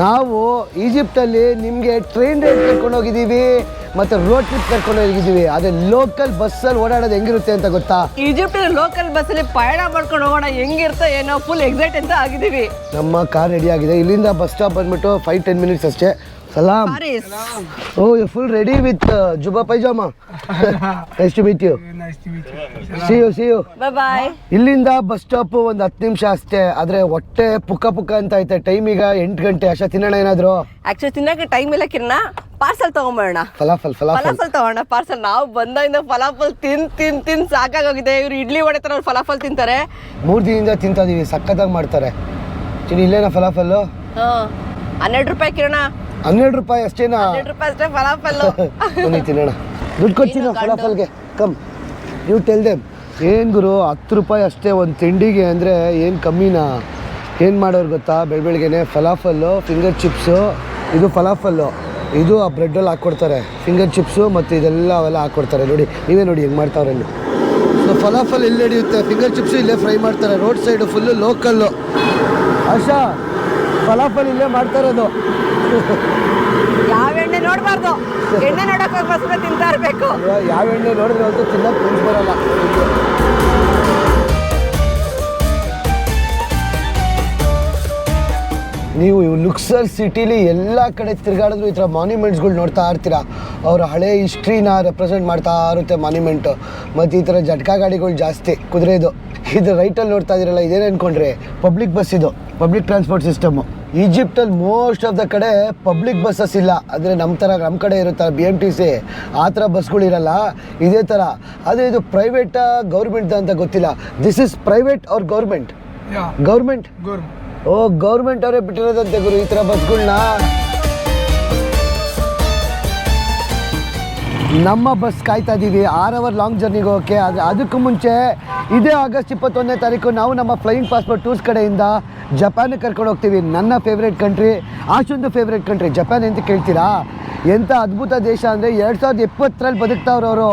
ನಾವು ಈಜಿಪ್ಟಲ್ಲಿ ನಿಮಗೆ train ride ಕರ್ಕೊಂಡು ಹೋಗಿದ್ದೀವಿ ಮತ್ತು ರೋಡ್ ಟ್ರಿಪ್ ಕರ್ಕೊಂಡು ಹೋಗಿದ್ದೀವಿ. ಅದೇ ಲೋಕಲ್ ಬಸ್ಸಲ್ಲಿ ಓಡಾಡೋದು ಹೆಂಗಿರುತ್ತೆ ಅಂತ ಗೊತ್ತಾ? ಈಜಿಪ್ಟ್ ಲೋಕಲ್ ಬಸ್ಸಲ್ಲಿ ಪಯಣ ಮಾಡ್ಕೊಂಡು ಹೋಗೋಣ ಹೆಂಗಿರುತ್ತೆ ಏನೋ ಫುಲ್ ಎಕ್ಸೈಟ್ ಅಂತ ಆಗಿದ್ದೀವಿ ನಮ್ಮ ಕಾರ್ ರೆಡಿ ಆಗಿದೆ. ಇಲ್ಲಿಂದ ಬಸ್ ಸ್ಟಾಪ್ ಬಂದ್ಬಿಟ್ಟು ಫೈವ್ ಟೆನ್ ಮಿನಿಟ್ಸ್ ಅಷ್ಟೇ. ಓ you full ready with jubba pyjama nice to meet you see you see you bye bye ಇಲ್ಲಿಂದ ಬಸ್ ಸ್ಟಾಪ್ ಒಂದು ಹತ್ತು ನಿಮಿಷ ಅಷ್ಟೇ ಆದ್ರೆ ಹೊಟ್ಟೆ ಪುಕ್ಕ ಪುಕ್ಕ ಅಂತ ಐತೆ. ಟೈಮ್ ಈಗ ಎಂಟು ಗಂಟೆ. ಅಷ್ಟೇ ತಿನ್ನೋಣ ಏನಾದ್ರು? ಆಕ್ಚುಲಿ ತಿನ್ನಕ್ಕೆ ಟೈಮ್ ಇಲ್ಲ ಕಿರಣ. ಪಾರ್ಸಲ್ ತಗೊಂಬೋಣ ಫಲಾಫಲ್ ಫಲಾಫಲ್. ಫಲಾಫಲ್ ತಗೋಣ ಪಾರ್ಸಲ್ ನಾವು ಬಂದಾಗಿಂದ ಫಲಾಫಲ್ ತಿನ್ ತಿನ್ ತಿನ್ ಸಾಕಾಗೋಗಿದೆ. ಇವ್ರು ಇಡ್ಲಿ ವಡೆ ತರ ಫಲಾಫಲ್ ತಿಂತಾರೆ. ಮೂರು ದಿನದಿಂದ ತಿಂತಾ ಇದೀವಿ. ಸಖತ್ತಾಗಿ ಮಾಡ್ತಾರೆ. ಚಿನಿ ಇಲ್ಲೇನಾ ಫಲಾಫಲ್ಲು? ಹಾ. ಹನ್ನೆರಡು ರೂಪಾಯಿ ಕಿರಣ. ಹನ್ನೆರಡು ರೂಪಾಯಿ ಅಷ್ಟೇನಾ? ಹನ್ನೆರಡು ರೂಪಾಯಿ ಅಷ್ಟೇ ಫಲಾಫಲ್ ಬನ್ನಿ ತಿನ್ನೋಣ ದುಡ್ಡು ಕೊಡ್ತೀನಿ ಫಲಾಫಲ್ಗೆ. ಕಮ್. ನೀವು ಟೆಲ್ ದೆಮ್ ಏನು ಗುರು ಹತ್ತು ರೂಪಾಯಿ ಅಷ್ಟೇ ಒಂದು ತಿಂಡಿಗೆ ಅಂದರೆ ಏನು ಕಮ್ಮಿನಾ? ಏನು ಮಾಡೋರು ಗೊತ್ತಾ? ಬೆಳಬೆಳಗ್ಗೆನೆ ಫಲಾಫಲ್ಲು ಫಿಂಗರ್ ಚಿಪ್ಸು ಇದು ಫಲಾಫಲ್ಲು. ಇದು ಆ ಬ್ರೆಡ್ಡಲ್ಲಿ ಹಾಕ್ಕೊಡ್ತಾರೆ. ಫಿಂಗರ್ ಚಿಪ್ಸು ಮತ್ತು ಇದೆಲ್ಲ ಅವೆಲ್ಲ ಹಾಕ್ಕೊಡ್ತಾರೆ. ನೋಡಿ ನೀವೇ ನೋಡಿ ಹೆಂಗೆ ಮಾಡ್ತಾವ್ರೆ ಅಲ್ಲಿ ಸೊ ಫಲಾಫಲ್ ಇಲ್ಲಿ ನಡೆಯುತ್ತೆ ಫಿಂಗರ್ ಚಿಪ್ಸು ಇಲ್ಲೇ ಫ್ರೈ ಮಾಡ್ತಾರೆ. Road side full local Asha falafel ಇಲ್ಲೇ ಮಾಡ್ತಾ ಇರೋದು. ಯಾವ ಎಣ್ಣೆ ನೋಡಬಾರ್ದು. ಎಣ್ಣೆ ನೋಡಕ್ ಹೋಗಿ ಬಸ್ ತಿಂತಾ ಇರ್ಬೇಕು. ಯಾವ ಎಣ್ಣೆ ನೋಡಿದ್ರೆ ಅಂತೂ ತಿನ್ನಕ್ಕೆ ಮನ್ಸು ಬರಲ್ಲ. ನೀವು ಲುಕ್ಸರ್ ಸಿಟಿಲಿ ಎಲ್ಲ ಕಡೆ ತಿರುಗಾಡಿದ್ರು ಈ ಥರ ಮಾನ್ಯುಮೆಂಟ್ಸ್ಗಳು ನೋಡ್ತಾ ಇರ್ತೀರಾ? ಅವರ ಹಳೆ ಹಿಸ್ಟ್ರಿನ ರೆಪ್ರೆಸೆಂಟ್ ಮಾಡ್ತಾ ಇರುತ್ತೆ ಮಾನ್ಯುಮೆಂಟು ಮತ್ತು ಈ ಥರ ಜಟ್ಕಾ ಗಾಡಿಗಳು ಜಾಸ್ತಿ ಕುದುರೆದು. ಇದು ರೈಟಲ್ಲಿ ನೋಡ್ತಾ ಇದ್ದೀರಲ್ಲ ಇದೇನು ಅನ್ಕೊಂಡ್ರೆ? ಪಬ್ಲಿಕ್ ಬಸ್ ಇದು. ಪಬ್ಲಿಕ್ ಟ್ರಾನ್ಸ್ಪೋರ್ಟ್ ಸಿಸ್ಟಮು ಈಜಿಪ್ಟಲ್ಲಿ ಮೋಸ್ಟ್ ಆಫ್ ದ ಕಡೆ ಪಬ್ಲಿಕ್ ಬಸ್ಸಸ್ ಇಲ್ಲ. ಅಂದರೆ ನಮ್ಮ ಥರ ನಮ್ಮ ಕಡೆ ಇರುತ್ತಲ್ಲ ಬಿ ಎಂ ಟಿ ಸಿ ಆ ಥರ ಬಸ್ಗಳಿರಲ್ಲ ಇದೇ ಥರ ಆದರೆ ಇದು ಪ್ರೈವೇಟಾ ಗೌರ್ಮೆಂಟ್ದ ಅಂತ ಗೊತ್ತಿಲ್ಲ. ದಿಸ್ ಇಸ್ ಪ್ರೈವೇಟ್ ಅವ್ರ ಗೌರ್ಮೆಂಟ್ ಗೌರ್ಮೆಂಟ್. ಓ ಗೌರ್ಮೆಂಟ್ ಅವರೇ ಬಿಟ್ಟಿರೋದಂತೆ ಗುರು ಈ ಥರ ಬಸ್ಗಳನ್ನ ನಮ್ಮ ಬಸ್ ಕಾಯ್ತಾ ಇದ್ದೀವಿ ಆರ್ ಅವರ್ ಲಾಂಗ್ ಜರ್ನಿಗೆ ಹೋಗೋಕ್ಕೆ. ಆದರೆ ಅದಕ್ಕೂ ಮುಂಚೆ ಇದೇ ಆಗಸ್ಟ್ ಇಪ್ಪತ್ತೊಂದನೇ ತಾರೀಕು ನಾವು ನಮ್ಮ ಫ್ಲೈಯಿಂಗ್ ಪಾಸ್ಪೋರ್ಟ್ ಟೂರ್ಸ್ ಕಡೆಯಿಂದ ಜಪಾನಿಗೆ ಕರ್ಕೊಂಡು ಹೋಗ್ತೀವಿ. ನನ್ನ ಫೇವ್ರೇಟ್ ಕಂಟ್ರಿ ಆಶೊಂದು ಫೇವ್ರೇಟ್ ಕಂಟ್ರಿ ಜಪಾನ್ ಅಂತ ಕೇಳ್ತೀರಾ? ಎಂಥ ಅದ್ಭುತ ದೇಶ ಅಂದರೆ ಎರಡು ಸಾವಿರದ ಎಪ್ಪತ್ತರಲ್ಲಿ ಬದುಕ್ತಾವ್ರು ಅವರು.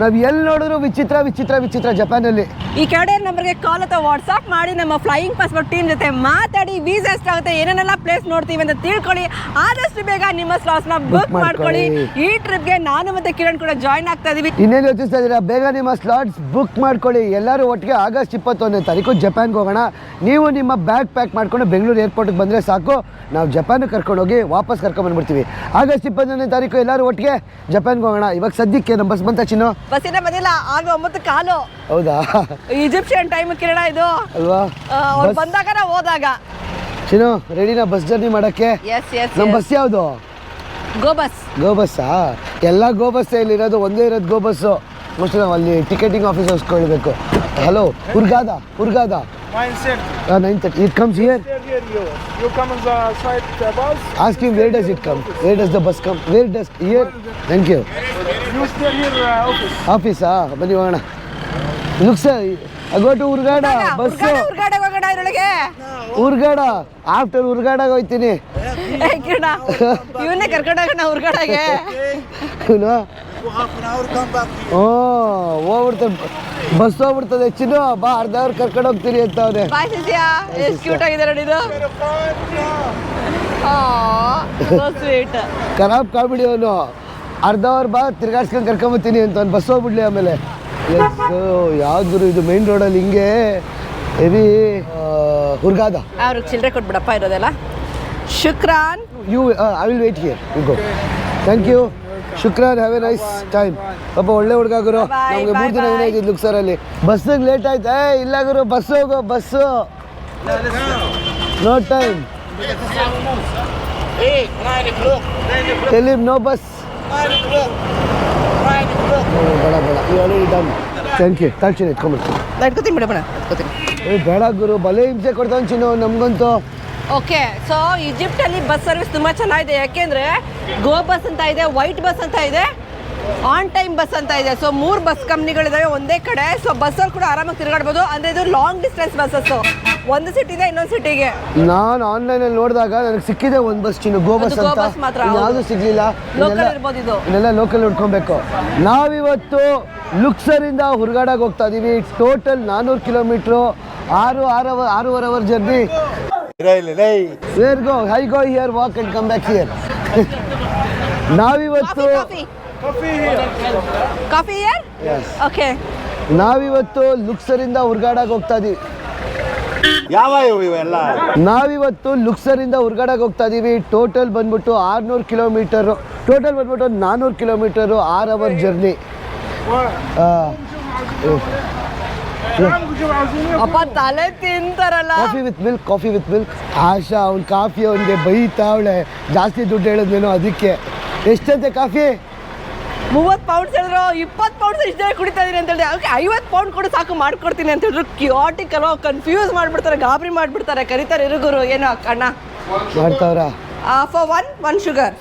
ನಾವು ಎಲ್ಲಿ ನೋಡಿದ್ರು ವಿಚಿತ್ರ ವಿಚಿತ್ರ ವಿಚಿತ್ರ ಜಪಾನಲ್ಲಿ. ಈ ಕೆಳಗಡೆ ನಂಬರ್ಗೆ ಕಾಲ್ ಅಥವಾ ವಾಟ್ಸ್ಆಪ್ ಮಾಡಿ ನಮ್ಮ ಫ್ಲೈಯಿಂಗ್ ಪಾಸ್ಪೋರ್ಟ್ ಟೀಮ್ ಜೊತೆ ಮಾತಾಡಿ ವೀಸಾ ಎಷ್ಟಾಗುತ್ತೆ ಏನೇನೆಲ್ಲ ಪ್ಲೇಸ್ ನೋಡ್ತೀವಿ ಅಂತ ತಿಳ್ಕೊಳ್ಳಿ. ಆದಷ್ಟು ಬೇಗ ನಿಮ್ಮ ಸ್ಲಾಟ್ಸ್ನ ಬುಕ್ ಮಾಡ್ಕೊಳ್ಳಿ. ಈ ಈ ಟ್ರಿಪ್ಗೆ ನಾನು ಮತ್ತೆ ಕಿರಣ್ ಕೂಡ ಜಾಯ್ನ್ ಆಗ್ತಾ ಇದೀವಿ. ಇನ್ನೇನು ಯೋಚಿಸ್ತಾ ಇದ್ದೀರಾ? ಬೇಗ ನಿಮ್ಮ ಸ್ಲಾಟ್ಸ್ ಬುಕ್ ಮಾಡ್ಕೊಳ್ಳಿ. ಎಲ್ಲರೂ ಒಟ್ಟಿಗೆ ಆಗಸ್ಟ್ ಇಪ್ಪತ್ತೊಂದನೇ ತಾರೀಕು ಜಪಾನ್ಗೆ ಹೋಗೋಣ. ನೀವು ನಿಮ್ಮ ಬ್ಯಾಗ್ ಪ್ಯಾಕ್ ಮಾಡ್ಕೊಂಡು ಬೆಂಗಳೂರು ಏರ್ಪೋರ್ಟ್ಗೆ ಬಂದರೆ ಸಾಕು. ನಾವು ಜಪಾನ್ಗೆ ಕರ್ಕೊಂಡೋಗಿ ವಾಪಸ್ ಕರ್ಕೊಂಡ್ಬಂದ್ಬಿಡ್ತೀವಿ ಆಗಸ್ಟ್ ಇಪ್ಪತ್ತೊಂದನೇ ತಾರೀಕು ಎಲ್ಲರೂ ಒಟ್ಟಿಗೆ ಜಪಾನ್ಗೆ ಹೋಗೋಣ. ಇವಾಗ ಸದ್ಯಕ್ಕೆ ನಮ್ಮ ಬಸ್ ಬಂತ ಚಿನ್ನು? ಬಸ್ಸಿನ ಬಂದಿಲ್ಲ ಆಗ ಒಂಬತ್ತು ಕಾಲು. ಹೌದಾ? ಈಜಿಪ್ಷಿಯನ್ ಟೈಮ್ ಕಿರಣ ಇದು. ಅಲ್ವಾ? ಅವ್ರು ಬಂದಾಗ ನಾವು ಹೋದಾಗ. ಚಿನ್ನು ರೆಡಿನಾ ಬಸ್ ಜರ್ನಿ ಮಾಡಕ್ಕೆ? ಎಸ್ ಎಸ್ ನಮ್ಮ ಬಸ್ ಯಾವುದು? ಗೋ ಬಸ್ ಗೋ ಬಸ್ಸಾ ಎಲ್ಲ ಗೋ ಬಸ್ಸೇ ಇಲ್ಲಿರೋದು ಒಂದೇ ಇರೋದು ಗೋ ಬಸ್ಸು ಮೋಸ್ಟ್ ನಾವು ಅಲ್ಲಿ ಟಿಕೆಟಿಂಗ್ ಆಫೀಸರ್ಸ್ ಕೇಳಬೇಕು hello Hurghada Hurghada. Nine thirty it comes here Here, here, you. It come? Where does here? Thank you. You stay here uh, office. ಆಫೀಸಾ ಬನ್ನಿ ಹೋಗೋಣ look sir go to Hurghada bus Hurghada Hurghada after ಉರ್ಗಾಡಾಗ ಹೋಯ್ತೀನಿ ಏ ಕಿರಣ ಇವನ್ನೇ ಕರ್ಕೊಂಡು ಹೋಗೋಣ ಉರ್ಗಾಡಗೆ ಇವನು ಓ ಹೋಗ್ಬಿಡ್ತ. Bus ಹೋಗ್ಬಿಡ್ತದೆ ಹೆಚ್ಚಿನ ಬಾ ಅರ್ಧ ಅವ್ರು ಕರ್ಕೊಂಡು ಹೋಗ್ತೀನಿ ಅಂತ ಅವ್ರೆ. ಬಾಯ್ ಸಿಸಿಯಾ ಎಷ್ಟು ಕ್ಯೂಟ್ ಆಗಿದೆ ನೋಡಿ ಇದು ಸೋ ಸ್ವೀಟ್ ಖರಾಬ್ ಕಾಮಿಡಿ ಅವನು. ಅರ್ಧ ಅವ್ರು ಬಾ ತಿರ್ಗಾಡ್ಸ್ಕೊಂಡು ಕರ್ಕೊಂಬತ್ತೀನಿ ಅಂತ ಅವ್ನು. ಬಸ್ ಹೋಗ್ಬಿಡ್ಲಿ ಆಮೇಲೆ. ಯಾವ್ದು ಇದು? ಮೇನ್ ರೋಡಲ್ಲಿ ಹಿಂಗೆ ಹೆವಿ ಹುರ್ಗಾದ. ಅವ್ರಿಗೆ ಚಿಲ್ಲರೆ ಕೊಟ್ಬಿಡಪ್ಪ ಇರೋದೆಲ್ಲ. ಶುಕ್ರಾನ್. You I will wait here you go thank you ಶುಕ್ರಾನ್ have a nice time ಪಾಪ ಒಳ್ಳೆ ಹುಡುಗ ಗುರು. ನಮಗೆ ಮೂರು ದಿನ ದಿನ bye. ಸರ್ ಲುಕ್ಸರಲ್ಲಿ ಬಸ್ಸಿಗೆ ಲೇಟ್ ಆಯ್ತು. ಏ ಇಲ್ಲ ಗುರು ಬಸ್ ಹೋಗೋ ಬಸ್ಸು ನೋ ಟೈಮ್ ಎಲ್ಲಿ 9 o'clock. 9 o'clock. No bus 9 o'clock. 9 o'clock. ಬೇಡ ಬೇಡ. You already done thank you ತಳ್ತೀನಿ ಇಟ್ಕೊಂಬಿಡ್ತೀನಿ ಇಟ್ಕೋತೀನಿ ಬಿಡೋಣ ಇಟ್ಕೋತೀನಿ. ಏ ಬೇಡ ಗುರು. ಬಲೇ ಹಿಂಸೆ ಕೊಡ್ತಾನೆ ಚಿನ್ನು ನಮಗಂತೂ. ಓಕೆ ಸೊ ಈಜಿಪ್ಟಲ್ಲಿ ಬಸ್ ಸರ್ವಿಸ್ ತುಂಬ ಚೆನ್ನಾಗಿದೆ. ಯಾಕೆಂದರೆ ಗೋ ಬಸ್ ಅಂತ ಇದೆ ವೈಟ್ ಬಸ್ ಅಂತ ಇದೆ ಆನ್ ಟೈಮ್ ಬಸ್ ಅಂತ ಇದೆ. ಸೊ ಮೂರು ಬಸ್ ಕಂಪ್ನಿಗಳಿದಾವೆ ಒಂದೇ ಕಡೆ. ಸೊ ಬಸ್ಸಲ್ಲಿ ಕೂಡ ಆರಾಮಾಗಿ ತಿರುಗಾಡ್ಬೋದು. ಅಂದರೆ ಇದು ಲಾಂಗ್ ಡಿಸ್ಟೆನ್ಸ್ ಬಸ್ಸಸ್ಸು ಒಂದು ಸಿಟಿ ಇದೆ ಇನ್ನೊಂದು ಸಿಟಿಗೆ. ನಾನು ಆನ್ಲೈನ್ ಅಲ್ಲಿ ನೋಡಿದಾಗ ನನಗೆ ಸಿಕ್ಕಿದೆ ಒಂದು ಬಸ್ ಚಿನ್ನು ಗೋ ಬಸ್ ಗೋ ಅಂತ. ಬಸ್ ಮಾತ್ರ, ಯಾವುದು. ಸಿಗ್ಲಿಲ್ಲ. ಲೋಕಲ್ ಇರ್ಬೋದು ಇದು. ಇನ್ನೆಲ್ಲ ಲೋಕಲ್ ಉಟ್ಕೊಬೇಕು ನಾವಿವತ್ತು ಲುಕ್ಸರಿಂದ ಹುರ್ಗಾಡಾಗ ಹೋಗ್ತಾ ಇದೀವಿ. ಟೋಟಲ್ ನಾನೂರು ಕಿಲೋಮೀಟ್ರು. ಆರು ಆರು ಅವರ್ ಆರೂವರೆ hour journey where go I go here walk and come back here ನಾವಿವತ್ತು ಕಾಫಿ. ಓಕೆ ನಾವಿವತ್ತು ಲುಕ್ಸರಿಂದ ಹುರ್ಗಾಡಕ್ ಹೋಗ್ತಾ ಇದೀವಿ. ಯಾವ ಇವು ಇವೆಲ್ಲ? ನಾವಿವತ್ತು ಲುಕ್ಸರಿಂದ ಹುರ್ಗಾಡಕ್ ಹೋಗ್ತಾ ಇದೀವಿ. ಟೋಟಲ್ ಬಂದ್ಬಿಟ್ಟು ಆರ್ನೂರು ಕಿಲೋಮೀಟರು ಟೋಟಲ್ ಬಂದ್ಬಿಟ್ಟು ನಾನ್ನೂರು ಕಿಲೋಮೀಟರು ಆರ್ ಅವರ್ ಜರ್ನಿ ಅಪ್ಪ ತಲೆ ತಿಂತಾರಲ್ಲ. Coffee with milk coffee with milk Asha ಅವ್ನು ಕಾಫಿ ಅವನಿಗೆ ಬೈತಾವಳೆ ಜಾಸ್ತಿ ದುಡ್ಡು ಹೇಳಿದ್ನೇನೋ ಅದಕ್ಕೆ. ಎಷ್ಟಂತೆ ಕಾಫಿ? ಮೂವತ್ತು ಪೌಂಡ್ಸ್ ಹೇಳಿದ್ರು ಇಪ್ಪತ್ತು ಪೌಂಡ್ಸ್ ಇಷ್ಟೇ ಜನ ಕುಡಿತಾ ಇದೀನಿ ಅಂತ ಹೇಳಿದೆ ಓಕೆ ಐವತ್ತು ಪೌಂಡ್ ಕೂಡ ಸಾಕು ಮಾಡ್ಕೊಡ್ತೀನಿ ಅಂತ ಹೇಳಿದ್ರು. ಕ್ಯೂಟಿಕ್ ಅಲ್ವಾ ಕನ್ಫ್ಯೂಸ್ ಮಾಡ್ಬಿಡ್ತಾರೆ ಗಾಬರಿ ಮಾಡ್ಬಿಡ್ತಾರೆ ಕರೀತಾರೆ ಇರುಗುರು ಏನು ಅಣ್ಣ ಮಾಡ್ತಾವ್ರ? For one one sugar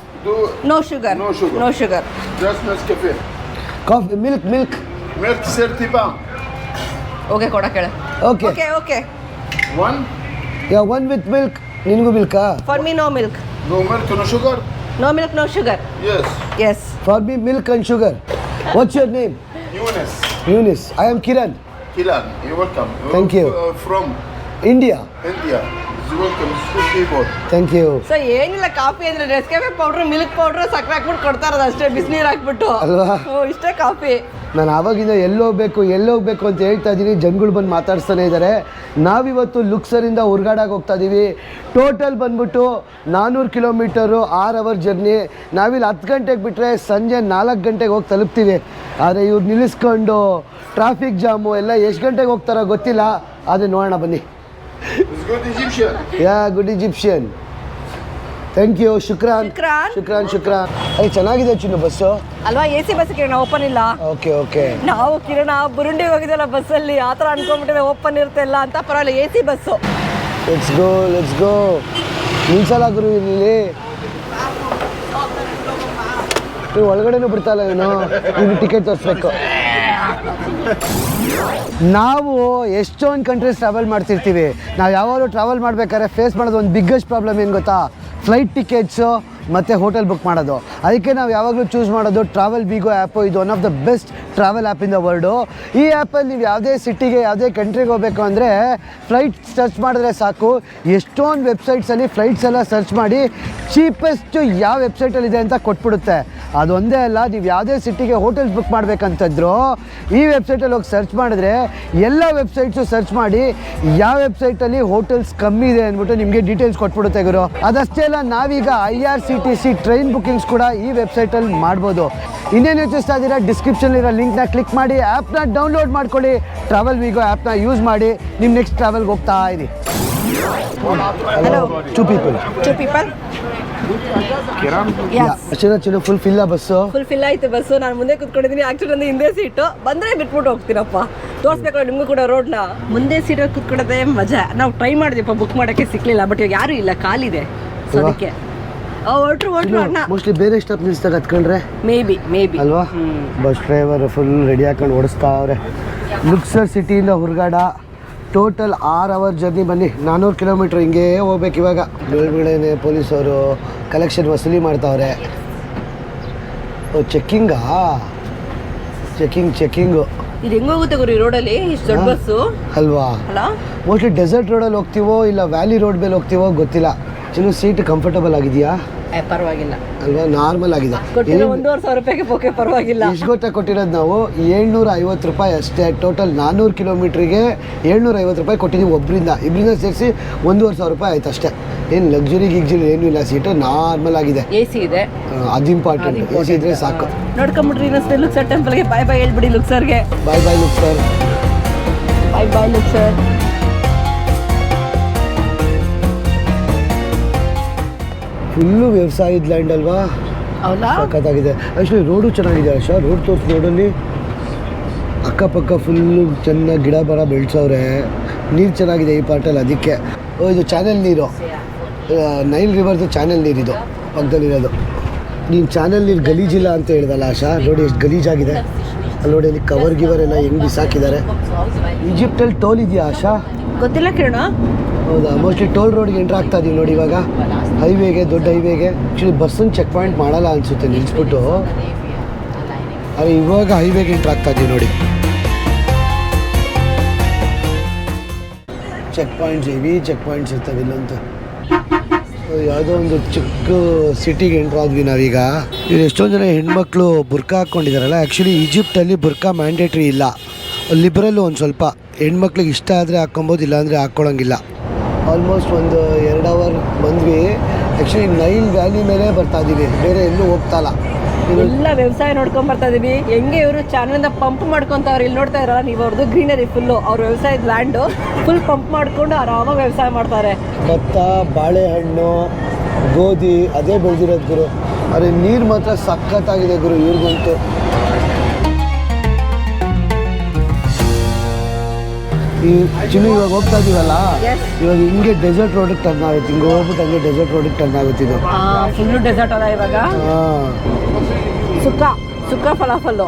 no sugar no sugar. No sugar. Coffee milk milk 30 pound. Okay ಕೊಡಕ್ಕೆ ಹೇಳ okay okay okay one yeah one with milk ನಿನಗೂ Milkha for me no milk No milk, no sugar. Yes. Yes. For me, milk and sugar. What's your name? Eunice. Eunice. I am Kiran. Kiran, you're welcome. Thank you. Uh, from India. India. Thank you sir ಏನಿಲ್ಲ coffee ಅಂದ್ರೆ Nescafe powder milk powder ಸಕ್ಕರೆ ಹಾಕ್ಬಿಟ್ಟು ಕೊಡ್ತಾ ಇರೋದು ಅಷ್ಟೇ ಬಿಸಿನೀರು ಹಾಕ್ಬಿಟ್ಟು. ಅಲ್ವಾ? ಇಷ್ಟೇ ಕಾಫಿ ನಾನು ಆವಾಗಿಂದ ಎಲ್ಲೋಗ್ಬೇಕು ಎಲ್ಲೋಗ್ಬೇಕು ಅಂತ ಹೇಳ್ತಾ ಇದ್ದೀನಿ. ಜನಗಳು ಬಂದು ಮಾತಾಡ್ಸ್ತಾನೆ ಇದ್ದಾರೆ ನಾವಿವತ್ತು ಲುಕ್ಸರಿಂದ ಹುರ್ಗಾಡಕ್ಕೆ ಹೋಗ್ತಾ ಇದ್ದೀವಿ ಟೋಟಲ್ ಬಂದ್ಬಿಟ್ಟು ನಾನ್ನೂರು ಕಿಲೋಮೀಟರು ಆರು ಅವರ್ ಜರ್ನಿ ನಾವಿಲ್ಲಿ ಹತ್ತು ಗಂಟೆಗೆ ಬಿಟ್ಟರೆ ಸಂಜೆ ನಾಲ್ಕು ಗಂಟೆಗೆ ಹೋಗಿ ತಲುಪ್ತೀವಿ. ಆದರೆ ಇವ್ರು ನಿಲ್ಲಿಸ್ಕೊಂಡು ಟ್ರಾಫಿಕ್ ಜಾಮು ಎಲ್ಲ ಎಷ್ಟು ಗಂಟೆಗೆ ಹೋಗ್ತಾರೋ ಗೊತ್ತಿಲ್ಲ. ಆದರೆ ನೋಡೋಣ ಬನ್ನಿ. It's good Egyptian. Yeah good Egyptian thank you ಶುಕ್ರಾನ್ ಶುಕ್ರಾನ್. ಶುಕ್ರಾನ್ ಶುಕ್ರಾನ್ ಏ ಚೆನ್ನಾಗಿದೆ ಚಿನ್ನು ಬಸ್ಸು? ಅಲ್ವಾ A C bus Kiran open ಇಲ್ಲ? ಓಕೆ ಓಕೆ ನಾವು ಕಿರಣ ಬುರುಂಡಿ ಹೋಗಿದ್ದಲ್ಲ ಬಸ್ಸಲ್ಲಿ. ಆ ಥರ ಅನ್ಕೊಂಡ್ಬಿಟ್ಟಿದೆ ಓಪನ್ ಇರುತ್ತೆ ಇಲ್ಲ ಅಂತ. ಪರವಾಗಿಲ್ಲ A C bus let's go let's go ನಿಲ್ಸಲ್ಲ ಗುರು ಇಲ್ಲಿ ನೀವು ಒಳಗಡೆನೂ ಬಿಡ್ತಲ್ಲ ಇವನು. ಇನ್ನು ಟಿಕೆಟ್ ತೋರಿಸ್ಬೇಕು. ನಾವು ಎಷ್ಟೊಂದು ಕಂಟ್ರೀಸ್ ಟ್ರಾವೆಲ್ ಮಾಡ್ತಿರ್ತೀವಿ. ನಾವು ಯಾವಾಗಲೂ ಟ್ರಾವೆಲ್ ಮಾಡಬೇಕಾದ್ರೆ ಫೇಸ್ ಮಾಡೋದು ಒಂದು ಬಿಗ್ಗೆಸ್ಟ್ ಪ್ರಾಬ್ಲಮ್ ಏನು ಗೊತ್ತಾ? ಫ್ಲೈಟ್ ಟಿಕೆಟ್ಸು ಮತ್ತು ಹೋಟೆಲ್ ಬುಕ್ ಮಾಡೋದು. ಅದಕ್ಕೆ ನಾವು ಯಾವಾಗಲೂ ಚೂಸ್ ಮಾಡೋದು ಟ್ರಾವೆಲ್ ಬಿಗೋ ಆ್ಯಪು ಇದು one of the best travel app in the world ಈ ಆ್ಯಪಲ್ಲಿ ನೀವು ಯಾವುದೇ ಸಿಟಿಗೆ ಯಾವುದೇ ಕಂಟ್ರಿಗೆ ಹೋಗಬೇಕು ಅಂದರೆ ಫ್ಲೈಟ್ ಸರ್ಚ್ ಮಾಡಿದ್ರೆ ಸಾಕು. ಎಷ್ಟೊಂದು ವೆಬ್ಸೈಟ್ಸಲ್ಲಿ ಫ್ಲೈಟ್ಸ್ ಎಲ್ಲ ಸರ್ಚ್ ಮಾಡಿ ಚೀಪೆಸ್ಟು ಯಾವ ವೆಬ್ಸೈಟಲ್ಲಿದೆ ಅಂತ ಕೊಟ್ಬಿಡುತ್ತೆ. ಅದೊಂದೇ ಅಲ್ಲ, ನೀವು ಯಾವುದೇ ಸಿಟಿಗೆ ಹೋಟೆಲ್ಸ್ ಬುಕ್ ಮಾಡಬೇಕಂತಂದ್ರು ಈ ವೆಬ್ಸೈಟಲ್ಲಿ ಹೋಗಿ ಸರ್ಚ್ ಮಾಡಿದ್ರೆ ಎಲ್ಲ ವೆಬ್ಸೈಟ್ಸು ಸರ್ಚ್ ಮಾಡಿ ಯಾವ ವೆಬ್ಸೈಟಲ್ಲಿ ಹೋಟೆಲ್ಸ್ ಕಮ್ಮಿ ಇದೆ ಅಂದ್ಬಿಟ್ಟು ನಿಮಗೆ ಡೀಟೇಲ್ಸ್ ಕೊಟ್ಬಿಡುತ್ತೆ ಗುರು. ಅದಷ್ಟೇ ಅಲ್ಲ ನಾವೀಗ I R C T C train bookings ಕೂಡ ಈ ವೆಬ್ಸೈಟಲ್ಲಿ ಮಾಡ್ಬೋದು. ಇನ್ನೇನು ಯೋಚಿಸ್ತಾ ಇದ್ದೀರಾ? ಡಿಸ್ಕ್ರಿಪ್ಷನ್ಲಿರೋ ಲಿಂಕ್ನ ಕ್ಲಿಕ್ ಮಾಡಿ ಆ್ಯಪ್ನ ಡೌನ್ಲೋಡ್ ಮಾಡ್ಕೊಳ್ಳಿ. ಟ್ರಾವೆಲ್ ವೀಗೋ ಆ್ಯಪ್ನ ಯೂಸ್ ಮಾಡಿ ನಿಮ್ಮ ನೆಕ್ಸ್ಟ್ ಟ್ರಾವೆಲ್ಗೆ ಹೋಗ್ತಾ ಇರಿ ಟು ಪೀಪಲ್ ಟು ಪೀಪಲ್ ಚಿನ್ನ ಚಿನ್ನ ಫುಲ್ ಫಿಲ್ಲ ಬಸ್ಸು ಫುಲ್ ಫಿಲ್ ಆಯ್ತು ಬಸ್ಸು ನಾನು ಮುಂದೆ ಕುತ್ಕೊಂಡಿದ್ದೀನಿ ಆಕ್ಚುಲಿ ಅಂದ್ರೆ ಹಿಂದೆ ಸೀಟು ಬಂದ್ರೆ ಬಿಟ್ಬಿಟ್ಟು ಹೋಗ್ತೀನಪ್ಪ. ತೋರಿಸ್ಬೇಕು ನಿಮಗೂ ಕೂಡ ರೋಡ್ನ ಮುಂದೆ ಸೀಟ್ ಕುತ್ಕೊಳ್ಳೋದೇ ಮಜಾ. ನಾವು ಟ್ರೈ ಮಾಡಿದ್ವಿಪ್ಪ ಬುಕ್ ಮಾಡೋಕ್ಕೆ ಸಿಕ್ಲಿಲ್ಲ ಬಟ್ ಇವಾಗ ಯಾರು ಇಲ್ಲ ಖಾಲಿದೆ ಸೊ? ಅದಕ್ಕೆ. ಹೊಟ್ರು ಹೊಟ್ರು ಅಣ್ಣ. ಮೋಸ್ಟ್ಲಿ ಬೇರೆ ಸ್ಟಾಪ್ ನಿಲ್ಸ್ದಾಗ ಹತ್ಕೊಂಡ್ರೆ? ಮೇ ಬಿ ಮೇ ಬಿ ಅಲ್ವಾ ಬಸ್ ಡ್ರೈವರ್ ಫುಲ್ ರೆಡಿ ಹಾಕೊಂಡು ಓಡಿಸ್ತಾವ್ರೆ ಲುಕ್ಸರ್ ಸಿಟಿಯಿಂದ ಹುರ್ಗಾಡ. ಟೋಟಲ್ ಆರ್ ಅವರ್ ಜರ್ನಿ ಬನ್ನಿ. ನಾನ್ನೂರು ಕಿಲೋಮೀಟ್ರ್ ಹಿಂಗೇ ಹೋಗ್ಬೇಕು ಇವಾಗ. ಬೆಳಗ್ಗೆನೆ ಪೊಲೀಸವರು ಕಲೆಕ್ಷನ್ ವಸೂಲಿ ಮಾಡ್ತಾವ್ರೆ. ಓ ಚೆಕ್ಕಿಂಗಾ? Checking checking. ಇದು ಹೆಂಗ್ ಹೋಗುತ್ತೆ ಗುರು ಈ ರೋಡಲ್ಲಿ? ಇಷ್ಟು ದೊಡ್ಡ. ಬಸ್ಸು? ಅಲ್ವಾ? ಅಲ್ಲ ಮೋಸ್ಟ್ಲಿ ಡೆಸರ್ಟ್ ರೋಡಲ್ಲಿ ಹೋಗ್ತೀವೋ ಇಲ್ಲ ವ್ಯಾಲಿ ರೋಡ್ ಮೇಲೆ ಹೋಗ್ತೀವೋ ಗೊತ್ತಿಲ್ಲ. ಚಿನ್ನು ಸೀಟ್ ಕಂಫರ್ಟಬಲ್ ಆಗಿದೆಯಾ? ಪರವಾಗಿಲ್ಲ. ಅಲ್ವಾ? ನಾರ್ಮಲ್ ಆಗಿದೆ. ಕೊಟ್ಟಿರೋ ಒಂದೂವರೆ ಸಾವಿರ ರೂಪಾಯಿಗೆ ಪೋಕೆ ಪರವಾಗಿಲ್ಲ. ಗೊತ್ತಾ ಕೊಟ್ಟಿರೋದು ನಾವು ಏಳ್ನೂರ ಐವತ್ತು ರೂಪಾಯಿ ಅಷ್ಟೇ. ಟೋಟಲ್ ನಾನ್ನೂರು ಕಿಲೋಮೀಟ್ರಿಗೆ ಏಳ್ನೂರ ಐವತ್ತು ರೂಪಾಯಿ ಕೊಟ್ಟಿದ್ದೀವಿ ಒಬ್ಬರಿಂದ ಇಬ್ಬರಿಂದ ಸೇರಿಸಿ ಒಂದೂವರೆ ಸಾವಿರ ರೂಪಾಯಿ ಆಯ್ತು ಅಷ್ಟೇ. ಏನು ಲಕ್ಸುರಿ ಗಿಗ್ಜುರಿ ಏನೂ ಇಲ್ಲ. ಸೀಟು ನಾರ್ಮಲ್ ಆಗಿದೆ. ಎ ಸಿ ಇದೆ. ಅದು ಇಂಪಾರ್ಟೆಂಟ್ ಎ ಸಿ ಇದ್ರೆ ಸಾಕು. ನೋಡ್ಕೊಂಬಿಟ್ರಿ ಇನ್ನೊಂದ್ಸತಿ ಲುಕ್ಸರ್ ಟೆಂಪಲ್ಗೆ ಬಾಯ್ ಬಾಯ್ ಹೇಳ್ಬಿಡಿ ಲುಕ್ಸರ್ಗೆ bye bye Luxor bye bye Luxor full ವ್ಯವಸಾಯದ ಲ್ಯಾಂಡ್ ಅಲ್ವಾ? ಸಖತ್ತಾಗಿದೆ. ಆ್ಯಕ್ಚುಲಿ ರೋಡು ಚೆನ್ನಾಗಿದೆ ಆಶಾ ರೋಡ್ ತೋರ್ಸ್ ರೋಡಲ್ಲಿ ಅಕ್ಕಪಕ್ಕ ಫುಲ್ಲು ಚೆನ್ನಾಗಿ ಗಿಡ ಮರ ಬೆಳೆಸವ್ರೆ. ನೀರು ಚೆನ್ನಾಗಿದೆ ಈ ಪಾರ್ಟಲ್ಲಿ ಅದಕ್ಕೆ. ಓ ಇದು ಚಾನೆಲ್ ನೀರು. ನೈಲ್ ರಿವರ್ದು ಚಾನೆಲ್ ನೀರಿದು ಪಕ್ಕದಲ್ಲಿರೋದು. ನೀನು ಚಾನೆಲ್ ನೀರು ಗಲೀಜಿಲ್ಲ ಅಂತ ಹೇಳ್ದಲ್ಲ ಆಶಾ? ನೋಡಿ ಎಷ್ಟು ಗಲೀಜಾಗಿದೆ. ಅಲ್ಲಿ ನೋಡಿ ಅಲ್ಲಿ ಕವರ್ ಗಿವರ್ ಎಲ್ಲ ಹೆಂಗೆ ಬಿಸಾಕಿದ್ದಾರೆ. ಈಜಿಪ್ಟಲ್ಲಿ ಟೋಲ್ ಇದೆಯಾ ಆಶಾ? ಗೊತ್ತಿಲ್ಲ ಕಿರಣ. ಹೌದಾ? ಮೋಸ್ಟ್ಲಿ ಟೋಲ್ ರೋಡ್ಗೆ ಎಂಟ್ರ್ ಆಗ್ತಾ ಇದೀವಿ ನೋಡಿ ಇವಾಗ. ಹೈವೇಗೆ ದೊಡ್ಡ ಹೈವೇಗೆ ಆ್ಯಕ್ಚುಲಿ ಬಸ್ಸನ್ನು ಚೆಕ್ ಪಾಯಿಂಟ್ ಮಾಡಲ್ಲ ಅನಿಸುತ್ತೆ ನಿಲ್ಲಿಸ್ಬಿಟ್ಟು ಆದರೆ ಇವಾಗ ಹೈವೇಗೆ ಎಂಟ್ರ್ ಆಗ್ತಾ ಇದೀವಿ ನೋಡಿ. Check points heavy check points ಇರ್ತವೆ ಇಲ್ಲಂತೂ. ಯಾವುದೋ ಒಂದು ಚಿಕ್ಕ ಸಿಟಿಗೆ ಎಂಟ್ರ್ ಆದ್ವಿ ನಾವೀಗ. ಇಲ್ಲಿ ಎಷ್ಟೊಂದು ಜನ ಹೆಣ್ಮಕ್ಳು ಬುರ್ಕಾ ಹಾಕ್ಕೊಂಡಿದ್ದಾರಲ್ಲ ಆ್ಯಕ್ಚುಲಿ ಈಜಿಪ್ಟಲ್ಲಿ ಬುರ್ಕಾ ಮ್ಯಾಂಡೇಟ್ರಿ ಇಲ್ಲ. ಲಿಬ್ರಲ್ಲು ಒಂದು ಸ್ವಲ್ಪ. ಹೆಣ್ಮಕ್ಳಿಗೆ ಇಷ್ಟ ಆದರೆ ಹಾಕ್ಕೊಬೋದು, ಇಲ್ಲಾಂದರೆ ಹಾಕ್ಕೊಳಂಗಿಲ್ಲ. ಆಲ್ಮೋಸ್ಟ್ ಒಂದು ಎರಡು ಅವರ್ ಬಂದ್ವಿ. ಆ್ಯಕ್ಚುಲಿ ನೈಲ್ ವ್ಯಾಲಿ ಮೇಲೆ ಬರ್ತಾ ಇದ್ದೀವಿ ಬೇರೆ ಎಲ್ಲೂ ಹೋಗ್ತಾ ಇಲ್ಲ ಎಲ್ಲ ವ್ಯವಸಾಯ ನೋಡ್ಕೊಂಡ್ ಬರ್ತಾ ಇದೀವಿ. ಹೆಂಗೆ ಇವರು ಚಾನಲಿಂದ ಪಂಪ್ ಮಾಡ್ಕೊಂತವ್ರು ಇಲ್ಲಿ ನೋಡ್ತಾ ಇರಲ್ಲ ನೀವು ಅವ್ರದ್ದು ಗ್ರೀನರಿ ಫುಲ್ಲು ಅವ್ರ ವ್ಯವಸಾಯದ ಲ್ಯಾಂಡು ಫುಲ್ ಪಂಪ್ ಮಾಡ್ಕೊಂಡು ಆರಾಮಾಗಿ ವ್ಯವಸಾಯ ಮಾಡ್ತಾರೆ. ಭತ್ತ ಬಾಳೆಹಣ್ಣು ಗೋಧಿ ಅದೇ ಬೆಳೆದಿರೋದು ಗುರು. ಅದೇ ನೀರು ಮಾತ್ರ ಸಖತ್ತಾಗಿದೆ ಗುರು ಇವ್ರಿಗಂತೂ. ಈ ಚಿನ್ನು ಇವಾಗ ಹೋಗ್ತಾ ಇದೀವಲ್ಲ. ಇವಾಗ ಹಿಂಗೆ ಡೆಸರ್ಟ್ ರೋಡಿಗೆ ಟರ್ನ್ ಆಗುತ್ತೆ. ಹಿಂಗೆ ಹೋಗ್ಬಿಟ್ಟು ಹಂಗೆ ಡೆಸರ್ಟ್ ರೋಡಿಗೆ ಟರ್ನ್ ಆಗುತ್ತೆ ಇದು. ಫುಲ್ಲು ಡೆಸರ್ಟ್ ಅಲ್ಲ ಇವಾಗ? ಸುಕ್ಕ ಸುಕ್ಕ ಫಲಾಫಲ್ಲು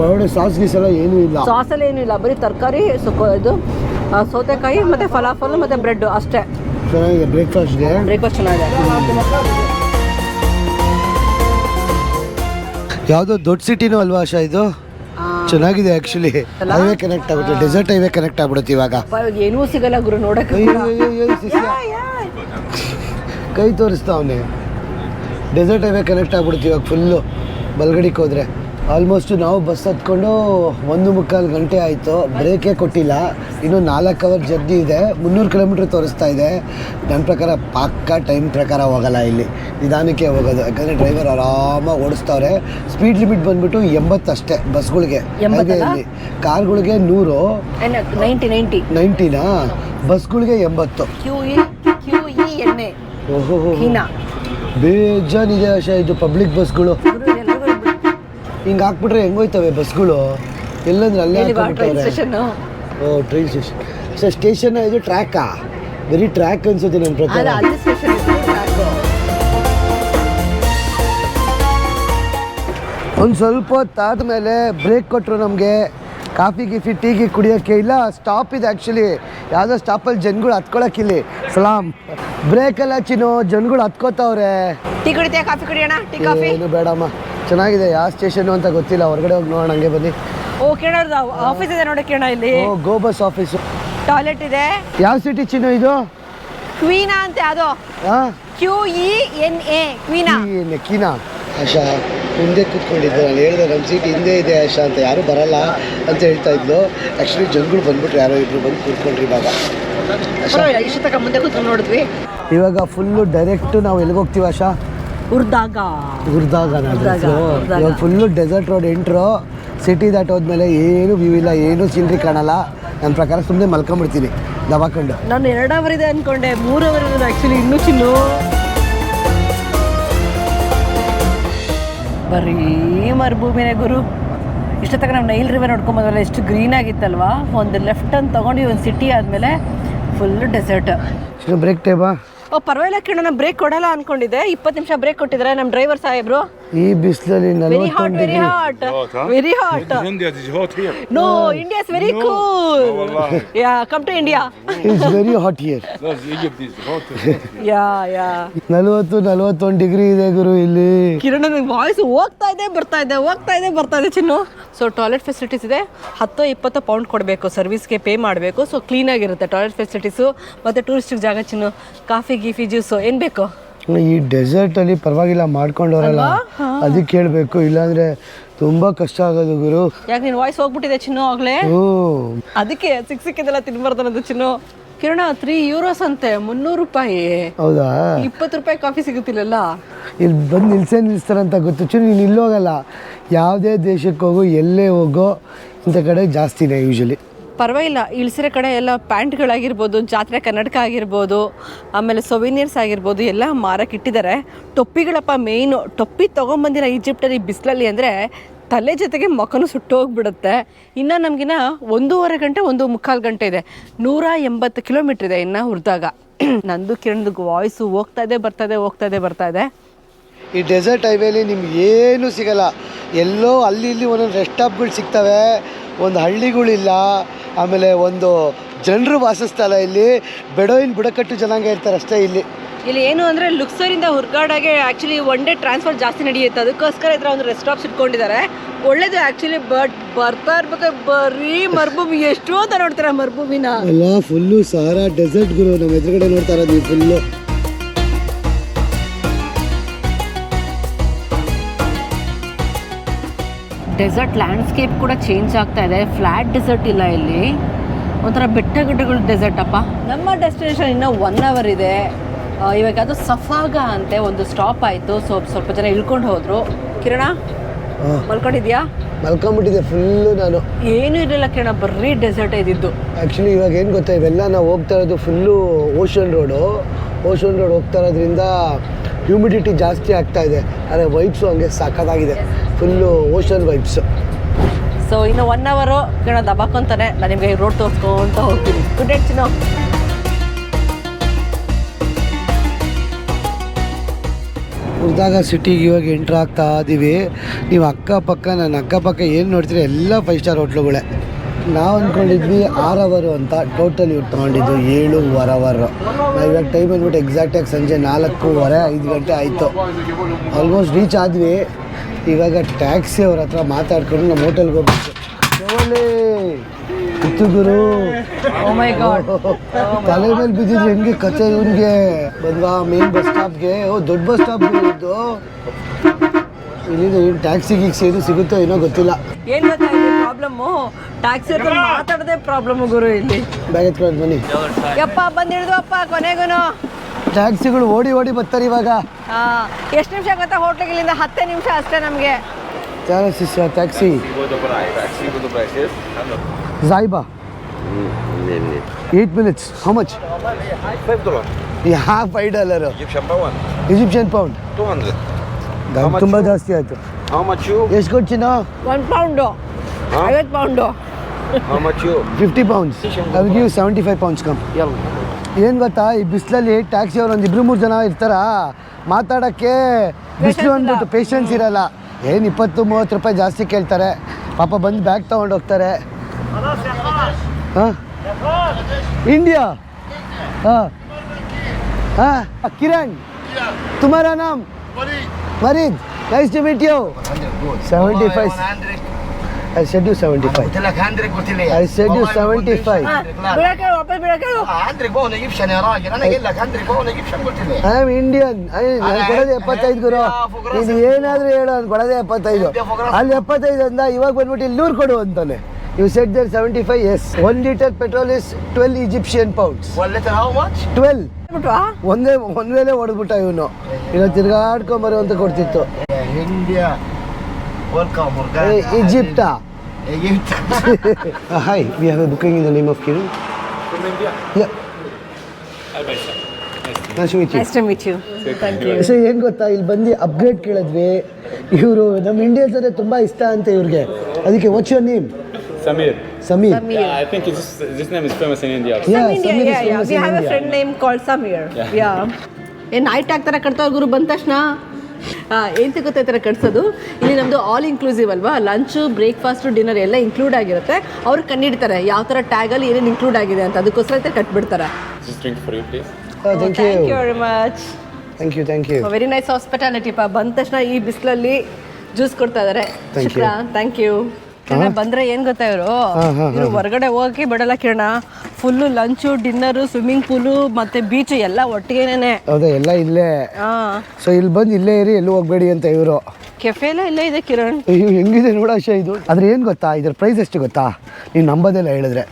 ಒಳಗಡೆ ಸಾಸ್ ಗೀಸ್ ಎಲ್ಲ ಏನೂ ಇಲ್ಲ. ಸಾಸಲ್ಲಿ ಏನೂ ಇಲ್ಲ. ಬರೀ ತರಕಾರಿ ಸುಕ್ಕ ಇದು ಸೌತೆಕಾಯಿ ಮತ್ತೆ ಫಲಾಫಲ್ ಮತ್ತೆ ಬ್ರೆಡ್ ಅಷ್ಟೇ. ಚೆನ್ನಾಗಿದೆ ಬ್ರೇಕ್ಫಾಸ್ಟ್ಗೆ? ಬ್ರೇಕ್ಫಾಸ್ಟ್ ಚೆನ್ನಾಗಿದೆ. ಯಾವುದೋ ದೊಡ್ಡ ಸಿಟಿನೂ ಅಲ್ವಾ ಆಶಾ ಇದು? ಚೆನ್ನಾಗಿದೆ ಆಕ್ಚುಲಿ? ಹೈವೇ ಕನೆಕ್ಟ್ ಆಗುತ್ತೆ ಡೆಸರ್ಟ್ ಹೈವೇ ಕನೆಕ್ಟ್ ಆಗ್ಬಿಡುತ್ತೆ ಇವಾಗ. ಏನೂ ಸಿಗಲ್ಲ ಗುರು ನೋಡಕ್ಕೆ. ಕೈ ತೋರಿಸ್ತಾ ಅವನೇ. ಡೆಸರ್ಟ್ ಹೈವೇ ಕನೆಕ್ಟ್ ಆಗ್ಬಿಡುತ್ತೆ ಇವಾಗ ಫುಲ್ಲು ಬಲ್ಗಡಿಗೆ ಹೋದರೆ. ಆಲ್ಮೋಸ್ಟ್ ನಾವು ಬಸ್ ಹತ್ಕೊಂಡು ಒಂದು ಮುಕ್ಕಾಲು ಗಂಟೆ ಆಯಿತು. ಬ್ರೇಕೇ ಕೊಟ್ಟಿಲ್ಲ. ಇನ್ನೂ ನಾಲ್ಕು ಅವರ್ ಜರ್ನಿ ಇದೆ. ಮುನ್ನೂರು ಕಿಲೋಮೀಟ್ರ್ ತೋರಿಸ್ತಾ ಇದೆ. ನನ್ನ ಪ್ರಕಾರ ಪಕ್ಕ ಟೈಮ್ ಪ್ರಕಾರ ಹೋಗಲ್ಲ ಇಲ್ಲಿ. ನಿಧಾನಕ್ಕೆ ಹೋಗೋದು. ಯಾಕಂದರೆ ಡ್ರೈವರ್ ಆರಾಮಾಗಿ ಓಡಿಸ್ತವ್ರೆ. ಸ್ಪೀಡ್ ಲಿಮಿಟ್ ಬಂದ್ಬಿಟ್ಟು ಎಂಬತ್ತು ಅಷ್ಟೇ ಬಸ್ಗಳಿಗೆ. ಇಲ್ಲಿ. ಕಾರ್ಗಳಿಗೆ ನೂರು. ಏನ್ ನೈಂಟಿ ನೈಂಟಿ? ನೈಂಟಿನಾ? ಬಸ್ಗಳಿಗೆ ಎಂಬತ್ತು. ಓಹೋ ಬೇಜಾನಿದೆ ಆಶಾ ಇದು ಪಬ್ಲಿಕ್ ಬಸ್ಗಳು. ಹಿಂಗೆ ಹಾಕ್ಬಿಟ್ರೆ ಹೆಂಗೋಯ್ತವೆ ಬಸ್ಗಳು? ಎಲ್ಲಂದ್ರೆ ಅಲ್ಲೇ ಹಾಕ್ಬಿಟ್ಟವ್ರೆ oh train station sir station ಇದು ಟ್ರ್ಯಾಕಾ ಬರೀ ಟ್ರ್ಯಾಕ್ ಅನ್ಸುತ್ತೆ ನನ್ನ ಪ್ರಕಾರ. ಒಂದು ಸ್ವಲ್ಪ ಹೊತ್ತು ಮೇಲೆ ಬ್ರೇಕ್ ಕೊಟ್ಟರು ನಮಗೆ. ಕಾಫಿ ಗಿಫಿ ಟೀ ಗಿ ಕುಡಿಯೋಕ್ಕೆ ಇಲ್ಲ ಸ್ಟಾಪ್ ಇದೆ ಆ್ಯಕ್ಚುಲಿ ಯಾವುದೋ ಸ್ಟಾಪಲ್ಲಿ ಜನಗಳು ಹತ್ಕೊಳಕ್ಕಿಲ್ಲಿ ಸಲಾಮ್ ಬ್ರೇಕೆಲ್ಲ ಚಿನ್ನು ಜನಗಳು ಹತ್ಕೋತಾವ್ರೆ. ಟೀ ಕುಡಿತೀಯ ಕಾಫಿ ಕುಡಿಯೋಣ? Tea coffee? ಏನು ಬೇಡಮ್ಮ. ಚೆನ್ನಾಗಿದೆ ಯಾವ ಸ್ಟೇಷನ್ ಅಂತ ಗೊತ್ತಿಲ್ಲ. ಹೊರಗಡೆ ಹೋಗಿ ನೋಡೋಣ ಹಂಗೆ ಬನ್ನಿ. ಓ ಕೇಳೋದು ಆಫೀಸ್ ಇದೆ ನೋಡಿ ಕೇಣ ಇಲ್ಲಿ. ಓ Go Bus office. Office toilet ಇದೆ. ಯಾವ ಸಿಟಿ ಚಿನ್ನು ಇದು? ಕ್ವೀನಾ ಅಂತ ಅದು ಹಾಂ Q E N A Qena. Qena. Asha ಹಿಂದೆ ಕೂತ್ಕೊಂಡಿದ್ದೆ. ನಾನು ಹೇಳಿದೆ ನಮ್ಮ ಸೀಟ್ ಹಿಂದೆ ಇದೆ ಆಶಾ ಅಂತ. ಯಾರೂ ಬರಲ್ಲ ಅಂತ ಹೇಳ್ತಾ ಇದ್ಲು. ಆ್ಯಕ್ಚುಲಿ ಜನಗಳು ಬಂದ್ಬಿಟ್ರು ಯಾರೋ ಇಬ್ರು ಬಂದು ಕೂತ್ಕೊಂಡ್ರಿ ಇವಾಗ. ಆಶಾ. ಇಷ್ಟು ತಕ ಮುಂದೆ ಕೂತ್ಕೊಂಡು ನೋಡಿದ್ವಿ. ಇವಾಗ ಫುಲ್ಲು ಡೈರೆಕ್ಟ್ ನಾವು ಎಲ್ಲಿಗೆ ಹೋಗ್ತೀವಿ ಆಶಾ? ಉರ್ದಾಗ. ಇವಾಗ full desert road entry city ದಾಟೋದ್ಮೇಲೆ ಏನು ವ್ಯೂ ಇಲ್ಲ ಏನು ಸೀನ್ರಿ ಕಾಣಲ್ಲ. ನನ್ನ ಪ್ರಕಾರ ಸುಮ್ಮನೆ ಮಲ್ಕೊಂಡ್ಬಿಡ್ತೀನಿ ದವಾಖಂಡು ನಾನು ಎರಡು ಅವರ್ ಇದೆ ಅನ್ಕೊಂಡೆ ಮೂರು ಅವರ್ ಇರೋದು ಆ್ಯಕ್ಚುಲಿ ಇನ್ನೂ ಚಿನ್ನು. ಬರೀ ಮರುಭೂಮಿನೇ ಗುರು. ಇಷ್ಟೊತ್ತಾಗ ನಾವು ನೈಲ್ ರಿವರ್ ನೋಡ್ಕೊಂಬೋದಲ್ಲ ಎಷ್ಟು ಗ್ರೀನ್ ಆಗಿತ್ತಲ್ವಾ? ಒಂದು ಲೆಫ್ಟ್ ಅಂತ ತಗೊಂಡು ಒಂದು ಸಿಟಿ ಆದಮೇಲೆ ಫುಲ್ ಡೆಸರ್ಟ್ ಬ್ರೇಕ್ ಟೇಬಾ ಓ ಪರವಾಗಿಲ್ಲ ನಾನು ಬ್ರೇಕ್ ಕೊಡಲ್ಲ ಅನ್ಕೊಂಡಿದ್ದೆ. ಇಪ್ಪತ್ತು ನಿಮಿಷ ಬ್ರೇಕ್ ಕೊಟ್ಟಿದ್ರೆ ನಮ್ಮ ಡ್ರೈವರ್ ಸಾಹೇಬ್ರು. ಈ ಬಿಸಿಲಲ್ಲಿ ವೆರಿ ಹಾಟ್ ನಲವತ್ತೊಂದು very hot very hot India, did you hot here? No India is very cool wallahi. Yeah come to India it's very hot year No, Egypt is hot. Yeah yeah ನಲವತ್ತು ನಲವತ್ತೊಂದು degree ಇದೆ ಗುರು ಇಲ್ಲಿ. ಕಿರಣ voice ಹೋಗ್ತಾ ಇದೆ ಬರ್ತಾ ಇದೆ ಹೋಗ್ತಾ ಇದೆ ಬರ್ತಾ ಇದೆ ಚಿನ್ನು. ಸೊ ಟಾಯ್ಲೆಟ್ ಫೆಸಿಲಿಟೀಸ್ ಇದೆ. ಹತ್ತು ಇಪ್ಪತ್ತು ಪೌಂಡ್ ಕೊಡಬೇಕು ಸರ್ವಿಸ್ಗೆ ಪೇ ಮಾಡಬೇಕು. ಸೊ ಕ್ಲೀನಾಗಿರುತ್ತೆ ಟಾಯ್ಲೆಟ್ ಫೆಸಿಲಿಟೀಸು ಮತ್ತು ಟೂರಿಸ್ಟಿಗೆ ಜಾಗ ಚಿನ್ನು. ಕಾಫಿ ಗೀಫಿ ಜ್ಯೂಸು ಏನು ಬೇಕು? ಈ ಡೆಸರ್ಟ್ ಅಲ್ಲಿ ಪರವಾಗಿಲ್ಲ ಮಾಡ್ಕೊಂಡವ್ರಲ್ಲ. ಅದಕ್ಕೆ ಹೇಳ್ಬೇಕು ಇಲ್ಲಾಂದ್ರೆ ತುಂಬಾ ಕಷ್ಟ ಆಗೋದು ಗುರು. ಯಾಕೆ ನಿನ್ನ ವಾಯ್ಸ್ ಹೋಗ್ಬಿಟ್ಟಿದೆ ಚಿನ್ನು ಆಗ್ಲೇ? ಓ ಅದಕ್ಕೆ ಸಿಕ್ ಸಿಕ್ಕಿದೆಲ್ಲ ತಿನ್ಬಾರ್ದು ಅನ್ನೋದು ಚಿನ್ನು. ಕಿರಣ ತ್ರೀ ಯೂರೋಸ್ ಅಂತೆ ಮುನ್ನೂರು ರೂಪಾಯಿ. ಹೌದಾ? ಇಪ್ಪತ್ತು ರೂಪಾಯಿ ಕಾಫಿ ಸಿಗುತ್ತಿಲ್ಲಲ್ಲ? ಇಲ್ಲಿ ಬಂದು ನಿಲ್ಸೇ ನಿಲ್ಲಿಸ್ತಾರಂತ ಗೊತ್ತು. ಚೂರು ನೀನು ಇಲ್ಲೋಗಲ್ಲ ಯಾವುದೇ ದೇಶಕ್ಕೆ ಹೋಗು ಎಲ್ಲೇ ಹೋಗೋ ಇಂಥ ಕಡೆ ಜಾಸ್ತಿನೇ ಯೂಶಲಿ ಪರವಾಗಿಲ್ಲ, ಇಳಿಸಿರೋ ಕಡೆ ಎಲ್ಲ ಪ್ಯಾಂಟ್ಗಳಾಗಿರ್ಬೋದು, ಜಾತ್ರೆ ಕನ್ನಡಕ ಆಗಿರ್ಬೋದು, ಆಮೇಲೆ ಸೊವಿನಿಯರ್ಸ್ ಆಗಿರ್ಬೋದು, ಎಲ್ಲ ಮಾರಕ್ಕೆ ಇಟ್ಟಿದ್ದಾರೆ. ಟೊಪ್ಪಿಗಳಪ್ಪ ಮೇಯ್ನು ಟೊಪ್ಪಿ ತೊಗೊಂಬಂದಿರೋ ಈಜಿಪ್ಟಲ್ಲಿ ಬಿಸಿಲಲ್ಲಿ ಅಂದರೆ ತಲೆ ಜೊತೆಗೆ ಮಕನು ಸುಟ್ಟೋಗ್ಬಿಡುತ್ತೆ. ಇನ್ನು ನಮಗಿನ್ನ ಒಂದೂವರೆ ಗಂಟೆ, ಒಂದು ಮುಕ್ಕಾಲು ಗಂಟೆ ಇದೆ. ನೂರ ಎಂಬತ್ತು ಕಿಲೋಮೀಟ್ರ್ ಇದೆ ಇನ್ನು ಹುರಿದಾಗ. ನಂದು ಕಿರಣದ ವಾಯ್ಸು ಹೋಗ್ತಾ ಇದೆ, ಬರ್ತಾ ಇದೆ, ಹೋಗ್ತಾ ಇದೆ, ಬರ್ತಾ ಇದೆ. ಈ ಡೆಸರ್ಟ್ ಹೈವೇಲಿ ನಿಮ್ಗೆ ಏನೂ ಸಿಗಲ್ಲ. ಎಲ್ಲೋ ಅಲ್ಲಿ ಇಲ್ಲಿ ಒಂದೊಂದು ರೆಸ್ಟ್ ಸ್ಟಾಪ್ಗಳು ಸಿಗ್ತವೆ. ಒಂದು ಹಳ್ಳಿಗಳಿಲ್ಲ. ಆಮೇಲೆ ಒಂದು ಜನರು ವಾಸಸ್ಥಳ ಇಲ್ಲಿ ಬೆಡೋಯಿನ್ ಬುಡಕಟ್ಟು ಜನಾಂಗ ಇರ್ತಾರೆ ಅಷ್ಟೇ ಇಲ್ಲಿ. ಇಲ್ಲಿ ಏನು ಅಂದರೆ ಲುಕ್ಸರಿಂದ ಹುರ್ಗಾಡಾಗೆ ಆ್ಯಕ್ಚುಲಿ ಒನ್ ಡೇ ಟ್ರಾನ್ಸ್ಫರ್ ಜಾಸ್ತಿ ನಡೆಯುತ್ತೆ. ಅದಕ್ಕೋಸ್ಕರ ಇದ್ರ ಒಂದು ರೆಸ್ಟ್ ಆಪ್ಸ್ ಇಟ್ಕೊಂಡಿದ್ದಾರೆ. ಒಳ್ಳೇದು ಆ್ಯಕ್ಚುಲಿ ಬಟ್ ಬರ್ತಾ ಇರ್ಬೇಕು ಬರೀ ಮರುಭೂಮಿ. ಎಷ್ಟು ಅಂತ ನೋಡ್ತಾರೆ ಮರುಭೂಮಿನ. ಎಲ್ಲ ಫುಲ್ಲು ಸಾರಾ ಡೆಸರ್ಟ್ ಗುರು ನಮ್ಮ ಎದುರುಗಡೆ ನೋಡ್ತಾ ಇರೋದು ನೀವು ಫುಲ್ಲು ಡೆಸರ್ಟ್ ಲ್ಯಾಂಡ್ಸ್ಕೇಪ್ ಕೂಡ ಚೇಂಜ್ ಆಗ್ತಾ ಇದೆ. ಫ್ಲಾಟ್ ಡೆಸರ್ಟ್ ಇಲ್ಲ ಇಲ್ಲಿ. ಒಂಥರ ಬೆಟ್ಟ ಗುಡ್ಡಗಳ ಡೆಸರ್ಟ್ ಅಪ್ಪ. ನಮ್ಮ ಡೆಸ್ಟಿನೇಷನ್ ಇನ್ನೂ ಒನ್ ಅವರ್ ಇದೆ. ಇವಾಗ ಅದು ಸಫಾಗ ಅಂತೆ ಒಂದು ಸ್ಟಾಪ್ ಆಯಿತು. ಸೊ ಸ್ವಲ್ಪ ಜನ ಇಳ್ಕೊಂಡು ಹೋದ್ರು. ಕಿರಣ ಮಲ್ಕೊಂಡಿದ್ಯಾ? ಮಲ್ಕೊಂಡ್ಬಿಟ್ಟಿದೆ ಫುಲ್ಲು ನಾನು. ಏನೂ ಇರಲಿಲ್ಲ ಕಿರಣ ಬರೀ ಡೆಸರ್ಟ್ ಇದ್ದಿದ್ದು. ಆ್ಯಕ್ಚುಲಿ ಇವಾಗ ಏನು ಗೊತ್ತಾ ಇವೆಲ್ಲ ನಾವು ಹೋಗ್ತಾ ಇರೋದು full ocean road ocean road ಹೋಗ್ತಾ ಇರೋದ್ರಿಂದ ಹ್ಯೂಮಿಡಿಟಿ ಜಾಸ್ತಿ ಆಗ್ತಾ ಇದೆ. ಆದರೆ ವೈಬ್ಸು ಹಂಗೆ ಸಾಕದಾಗಿದೆ ಫುಲ್ಲು ಓಷನ್ ವೈಬ್ಸು ಸೊ ಇನ್ನು ಒನ್ ಅವರು ಕಣ ದಬಾಕೊಂತಾನೆ. ನಾನು ನಿಮಗೆ ರೋಡ್ ತೋರಿಸ್ಕೊಂತ ಹೋಗ್ತೀನಿ. Good night ಚಿನ್ನೋ. ಹುರಿದಾಗ ಸಿಟಿಗೆ ಇವಾಗ ಎಂಟ್ರ್ ಆಗ್ತಾ ಇದ್ದೀವಿ ನೀವು ಅಕ್ಕಪಕ್ಕ ನನ್ನ ಅಕ್ಕಪಕ್ಕ ಏನು ನೋಡ್ತೀರಿ? ಎಲ್ಲ ಫೈವ್ ಸ್ಟಾರ್ ಹೋಟ್ಲುಗಳೇ ನಾವು ಅಂದ್ಕೊಂಡಿದ್ವಿ ಆರ್ ಅವರು ಅಂತ ಟೋಟಲ್ ಇವ್ರು ತೊಗೊಂಡಿದ್ದು ಏಳುವರೆ ಅವರು ನಾವು ಇವಾಗ ಟೈಮ್ ಬಂದ್ಬಿಟ್ಟು ಎಕ್ಸಾಕ್ಟಾಗಿ ಸಂಜೆ ನಾಲ್ಕೂವರೆ ಐದು ಗಂಟೆ ಆಯಿತು. ಆಲ್ಮೋಸ್ಟ್ ರೀಚ್ ಆದ್ವಿ. ಇವಾಗ ಟ್ಯಾಕ್ಸಿ ಅವ್ರ ಹತ್ರ ಮಾತಾಡ್ಕೊಂಡು ನಮ್ಮ ಹೋಟೆಲ್ಗೆ ಹೋಗ್ಬೇಕು. ಇತ್ತು ಗುರು. ಗಾಡ್ ತಲೆ ಮೇಲೆ ಬಿದ್ದಿದ್ರೆ ಹೆಂಗೆ ಕತೆ ಇವನಿಗೆ? ಬಂದ್ವಾ ಮೇನ್ ಬಸ್ ಸ್ಟಾಪ್ಗೆ ಓ ದೊಡ್ಡ ಬಸ್ ಸ್ಟಾಪ್ ಇದ್ದು ಇಲ್ಲಿ ಟ್ಯಾಕ್ಸಿ ಗೀಕ್ಸಿ ಏನು ಸಿಗುತ್ತೋ ಏನೋ ಗೊತ್ತಿಲ್ಲ. ಏನ್ ಗೊತ್ತಾ ಪ್ರಾಬ್ಲಮ್ಮು ಟ್ಯಾಕ್ಸಿ ಹತ್ರ ಮಾತಾಡದೆ ಪ್ರಾಬ್ಲಮ್ ಗುರು ಇಲ್ಲಿ. ಬ್ಯಾಗ್ ಎತ್ಕೊಂಡು ಬನ್ನಿ. ಯಪ್ಪ ಬಂದ್ ಅಪ್ಪ ಕೊನೆಗೂನು. ಟ್ಯಾಕ್ಸಿಗಳು ಓಡಿ ಓಡಿ ಬರ್ತಾರೆ ಇವಾಗ. ಆ, ನಿಮಿಷ ಗೊತ್ತಾ ಹೋಟ್ಲಿಗೆ ಇಲ್ಲಿಂದ? ಹತ್ತೇ ನಿಮಿಷ ಅಷ್ಟೇ ನಮ್ಗೆ. Taxi ಸಾಯಿಬಾ eight minutes how much $5. Yeah five dollar You pound Egyptian pound 200. ದಾಮ್ ತುಂಬ ಜಾಸ್ತಿ ಆಯಿತು ಹೌ ಮಚ್ ಎಷ್ಟು ಕೊಡ್ತೀನೋ ಒನ್ ಪೌಂಡು ಐವತ್ತು pound how much fifty pounds I will seventy five pounds come ಏನು ಗೊತ್ತಾ? ಈ ಬಿಸಿಲಲ್ಲಿ ಟ್ಯಾಕ್ಸಿ ಅವ್ರು ಒಂದು ಇಬ್ಬರು ಮೂರು ಜನ ಇರ್ತಾರ. ಮಾತಾಡೋಕ್ಕೆ ಬಿಸಿಲು ಅಂದ್ಬಿಟ್ಟು ಪೇಷನ್ಸ್ ಇರಲ್ಲ. ಏನು ಇಪ್ಪತ್ತು ಮೂವತ್ತು ರೂಪಾಯಿ ಜಾಸ್ತಿ ಕೇಳ್ತಾರೆ. ಪಾಪ ಬಂದು ಬ್ಯಾಗ್ ತೊಗೊಂಡು ಹೋಗ್ತಾರೆ. ಹಾಂ? ಇಂಡಿಯಾ ಹಾಂ. ಹಾಂ. ಕಿರಣ್. ತುಮಾರ ನಾಮ್ Marid, nice to meet you. 75. I said you 75. I said you 75. I am Indian ಕೊಡೋದೇ ಎಪ್ಪತ್ತೈದು ಗುರು ಇದು ಏನಾದರೂ ಹೇಳೋ ಕೊಡೋದೇ ಎಪ್ಪತ್ತೈದು ಅಲ್ಲಿ ಎಪ್ಪತ್ತೈದು ಅಂದ ಇವಾಗ ಬಂದ್ಬಿಟ್ಟು ಇಲ್ಲಿ ನೂರು ಕೊಡು ಅಂತಾನೆ You said there 75, yes. One liter petrol is 12 Egyptian pounds. One liter how much? 12. ಒಂದೇ ಒಂದೇನೆ ಹೊಡೆದ್ಬಿಟ್ಟ ಇವನು ಇಲ್ಲ ತಿರ್ಗಾಡ್ಕೊಂಡ್ ಬರೋ ಅಂತ ಕೊಡ್ತಿತ್ತು India welcome Morgana. Egypt. Egypt. hi, we have a booking in the name of Kiran. From India? Yeah. Hi, Baisha. Nice to meet you. Nice to meet you. Thank you. So, ಏನು ಗೊತ್ತಾ ಇಲ್ಲಿ ಬಂದು upgrade ಕೇಳಿದ್ವಿ ಇವರು ನಮ್ಮ Indians ಅಂದರೆ ತುಂಬ ಇಷ್ಟ ಅಂತ ಇವ್ರಿಗೆ ಅದಕ್ಕೆ what's your name Samir. Samir. Yeah, I think it's, this name is famous in India. Yeah, India, Samir is yeah, yeah. famous We in have a India. friend name called Samir. Yeah. ಏನ್ night ಆಗ್ತಾರ ಕಟ್ತಾವ ಗುರು ಬಂದ ತಕ್ಷಣ ಏನು ಸಿಗುತ್ತೆ ಥರ ಕಟ್ಸೋದು ಇಲ್ಲಿ ನಮ್ದು ಆಲ್ ಇನ್ಕ್ಲೂಸಿವ್ ಅಲ್ವಾ ಲಂಚು ಬ್ರೇಕ್ಫಾಸ್ಟ್ ಡಿನ್ನರ್ ಎಲ್ಲ ಇನ್ಕ್ಲೂಡ್ ಆಗಿರುತ್ತೆ ಅವ್ರು ಕಂಡಿಡ್ತಾರೆ ಯಾವ ಥರ ಟ್ಯಾಗಲ್ಲಿ ಏನೇನು ಇನ್ಕ್ಲೂಡ್ ಆಗಿದೆ ಅಂತ ಅದಕ್ಕೋಸ್ಕರ ಈ ಥರ ಕಟ್ಬಿಡ್ತಾರೆ Just drink for you, please. Thank thank you you very much thank you thank you very nice hospitality ಪಾ ಬಂದ ತಕ್ಷಣ ಈ ಬಿಸಿಲಲ್ಲಿ ಜ್ಯೂಸ್ ಕೊಡ್ತಾ ಇದಾರೆ Thank you. ಶುಕ್ರ ಥ್ಯಾಂಕ್ ಯು ಕಿರಣ ಬಂದ್ರೆ ಏನ್ ಗೊತ್ತಾ ಇವರು? ಇವರು ಹೊರಗಡೆ ಹೋಗಕ್ಕೆ ಬಿಡಲ್ಲ Kiran. Full lunch dinner swimming pool ಮತ್ತೆ ಬೀಚ್ ಎಲ್ಲ ಒಟ್ಟಿಗೆನೇ ಹೌದಾ ಎಲ್ಲ ಇಲ್ಲೇ. ಸೊ ಇಲ್ಲಿ ಬಂದು ಇಲ್ಲೇ ಇರಿ ಎಲ್ಲೂ ಹೋಗ್ಬೇಡಿ ಅಂತ ಇವರು. ಕೆಫೆ ಎಲ್ಲ ಇಲ್ಲೇ ಇದೆ ಕಿರಣ್. ಅಯ್ಯೋ ಹೆಂಗಿದೆ ನೋಡಾಶ ಇದು? ಆದ್ರೆ ಏನು ಗೊತ್ತಾ ಇದ್ರ ಪ್ರೈಸ್ ಎಷ್ಟು ಗೊತ್ತಾ? ನೀನು ನಂಬೋದೆಲ್ಲ ಹೇಳಿದ್ರೆ.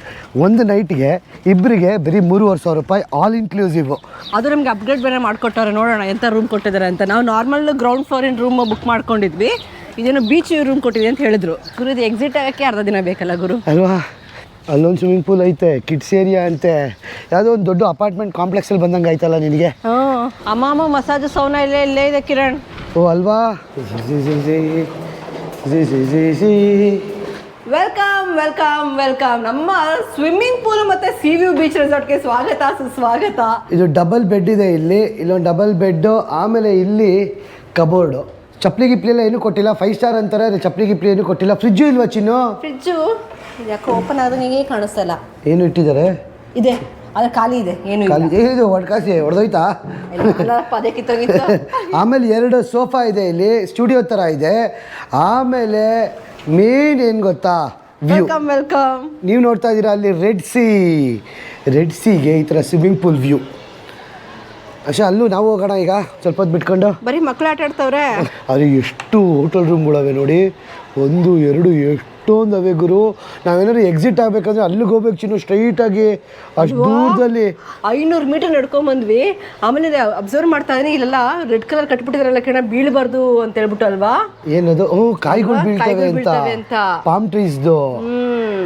ಒಂದು ನೈಟ್ಗೆ ಇಬ್ಬರಿಗೆ ಬರೀ ಮೂರುವರೆ ಸಾವಿರ ರೂಪಾಯಿ ಆಲ್ ಇನ್ಕ್ಲೂಸಿವ್ ಅದು ನಮ್ಗೆ ಅಪ್ಗ್ರೇಡ್ ಬೇರೆ ಮಾಡ್ಕೊಟ್ಟವ್ರೆ ನೋಡೋಣ ಎಂತ ರೂಮ್ ಕೊಟ್ಟಿದ್ದಾರೆ ಅಂತ. ನಾವು ನಾರ್ಮಲ್ ಗ್ರೌಂಡ್ ಫ್ಲೋರಿನ ರೂಮ್ ಬುಕ್ ಮಾಡ್ಕೊಂಡಿದ್ವಿ. ಇದೇನು ಬೀಚ್ ರೂಮ್ ಕೊಟ್ಟಿದೆ ಅಂತ ಹೇಳಿದ್ರು. ಗುರು ಇದು ಎಕ್ಸಿಟ್ ಆಗಕ್ಕೆ ಅರ್ಧ ದಿನ ಬೇಕಲ್ಲ ಗುರು? ಅಲ್ವಾ? ಅಲ್ಲೊಂದು ಸ್ವಿಮ್ಮಿಂಗ್ ಪೂಲ್ ಐತೆ ಕಿಡ್ಸ್ ಏರಿಯಾ ಅಂತೆ. ಯಾವುದೋ ಒಂದು ದೊಡ್ಡ ಅಪಾರ್ಟ್ಮೆಂಟ್ ಕಾಂಪ್ಲೆಕ್ಸ್ ಅಲ್ಲಿ ಬಂದಂಗೆ ಆಯ್ತಲ್ಲ ನಿನಗೆ? ಅಮ್ಮ ಅಮ್ಮ ಮಸಾಜ್ ಸೌನ ಇಲ್ಲೇ ಇಲ್ಲೇ ಇದೆ ಕಿರಣ್. ಓ ಅಲ್ವಾ? ಝಿ, ಝಿ, ಝಿ. ಝಿ, ಝಿ, ಝಿ, ಝಿ. ವೆಲ್ಕಮ್ ವೆಲ್ಕಮ್ ವೆಲ್ಕಮ್ ನಮ್ಮ ಸ್ವಿಮ್ಮಿಂಗ್ ಪೂಲ್ ಮತ್ತೆ ಸಿ ವ್ಯೂ ಬೀಚ್ ರೆಸಾರ್ಟ್ಗೆ ಸ್ವಾಗತ ಸುಸ್ವಾಗತ. ಇದು ಡಬಲ್ ಬೆಡ್ ಇದೆ ಇಲ್ಲಿ. ಇಲ್ಲೊಂದು ಡಬಲ್ ಬೆಡ್ ಆಮೇಲೆ ಇಲ್ಲಿ ಕಬೋರ್ಡು ಚಪ್ಪಲಿ ಗಿಪ್ಲಿ ಎಲ್ಲ ಏನೂ ಕೊಟ್ಟಿಲ್ಲ. ಫೈವ್ ಸ್ಟಾರ್ ಅಂತಾರೆ ಆದ್ರೆ ಚಪ್ಪಲಿ ಗಿಪ್ಲಿ ಏನು ಕೊಟ್ಟಿಲ್ಲ. ಫ್ರಿಜ್ಜು ಇಲ್ವಾ ಚಿನ್ನು? ಫ್ರಿಜ್ಜು ಯಾಕೋ ಓಪನ್ ಆದಂಗೇನು ಕಾಣಿಸ್ತಾ ಇಲ್ಲ. ಏನು ಇಟ್ಟಿದ್ದಾರೆ? ಇದೆ. ಅದು ಖಾಲಿ ಇದೆ ಏನು ಖಾಲಿ ಏನಿದು ಒಡ್ಕಾಸಿ ಹೊಡೆದೋಯ್ತಾ? ಪದೇ ಕಿತ್ತೋಗಿತ್ತು. ಆಮೇಲೆ ಎರಡು ಸೋಫಾ ಇದೆ ಇಲ್ಲಿ ಸ್ಟುಡಿಯೋ ಥರ ಇದೆ. ಆಮೇಲೆ ಮೇನ್ ಏನು ಗೊತ್ತಾ? ವ್ಯೂ ವೆಲ್ಕಮ್ ವೆಲ್ಕಮ್ ನೀವು ನೋಡ್ತಾ ಇದ್ದೀರಾ ಅಲ್ಲಿ ರೆಡ್ ಸಿ ರೆಡ್ ಸಿಗೆ ಈ ಥರ ಸ್ವಿಮ್ಮಿಂಗ್ ಪೂಲ್ ವ್ಯೂ ಅಷ್ಟೇ ಅಲ್ಲೂ ನಾವು ಹೋಗೋಣ ಈಗ ಸ್ವಲ್ಪ ಹೊತ್ತು ಬಿಟ್ಕೊಂಡು. ಬರೀ ಮಕ್ಳು ಆಟ ಆಡ್ತಾವ್ರೆ ಆದರೆ ಎಷ್ಟು ಹೋಟೆಲ್ ರೂಮ್ಗಳವೆ ನೋಡಿ. ಒಂದು ಎರಡು ಎಷ್ಟೊಂದು ಅವೆ ಗುರು. ನಾವೇನಾದ್ರು ಎಕ್ಸಿಟ್ ಆಗ್ಬೇಕಂದ್ರೆ ಅಲ್ಲಿಗೆ ಹೋಗ್ಬೇಕು ಚಿನ್ನು ಸ್ಟ್ರೈಟಾಗಿ ಅಷ್ಟು ದೂರದಲ್ಲಿ. ಐನೂರು ಮೀಟರ್ ನಡ್ಕೊಂಡ್ ಬಂದ್ವಿ. ಆಮೇಲೆ ಅಬ್ಸರ್ವ್ ಮಾಡ್ತಾ ಇದ್ದೀನಿ ಇಲ್ಲೆಲ್ಲ ರೆಡ್ ಕಲರ್ ಕಟ್ಬಿಟ್ಟಿದ್ರಲ್ಲ ಕಣ ಬೀಳಬಾರ್ದು ಅಂತ ಹೇಳ್ಬಿಟ್ಟು ಅಲ್ವಾ ಏನದು? ಓ ಕಾಯಿಗಳು ಬೀಳ್ತವೆ ಅಂತ. ಪಾಮ್ ಟ್ರೀಸ್ದು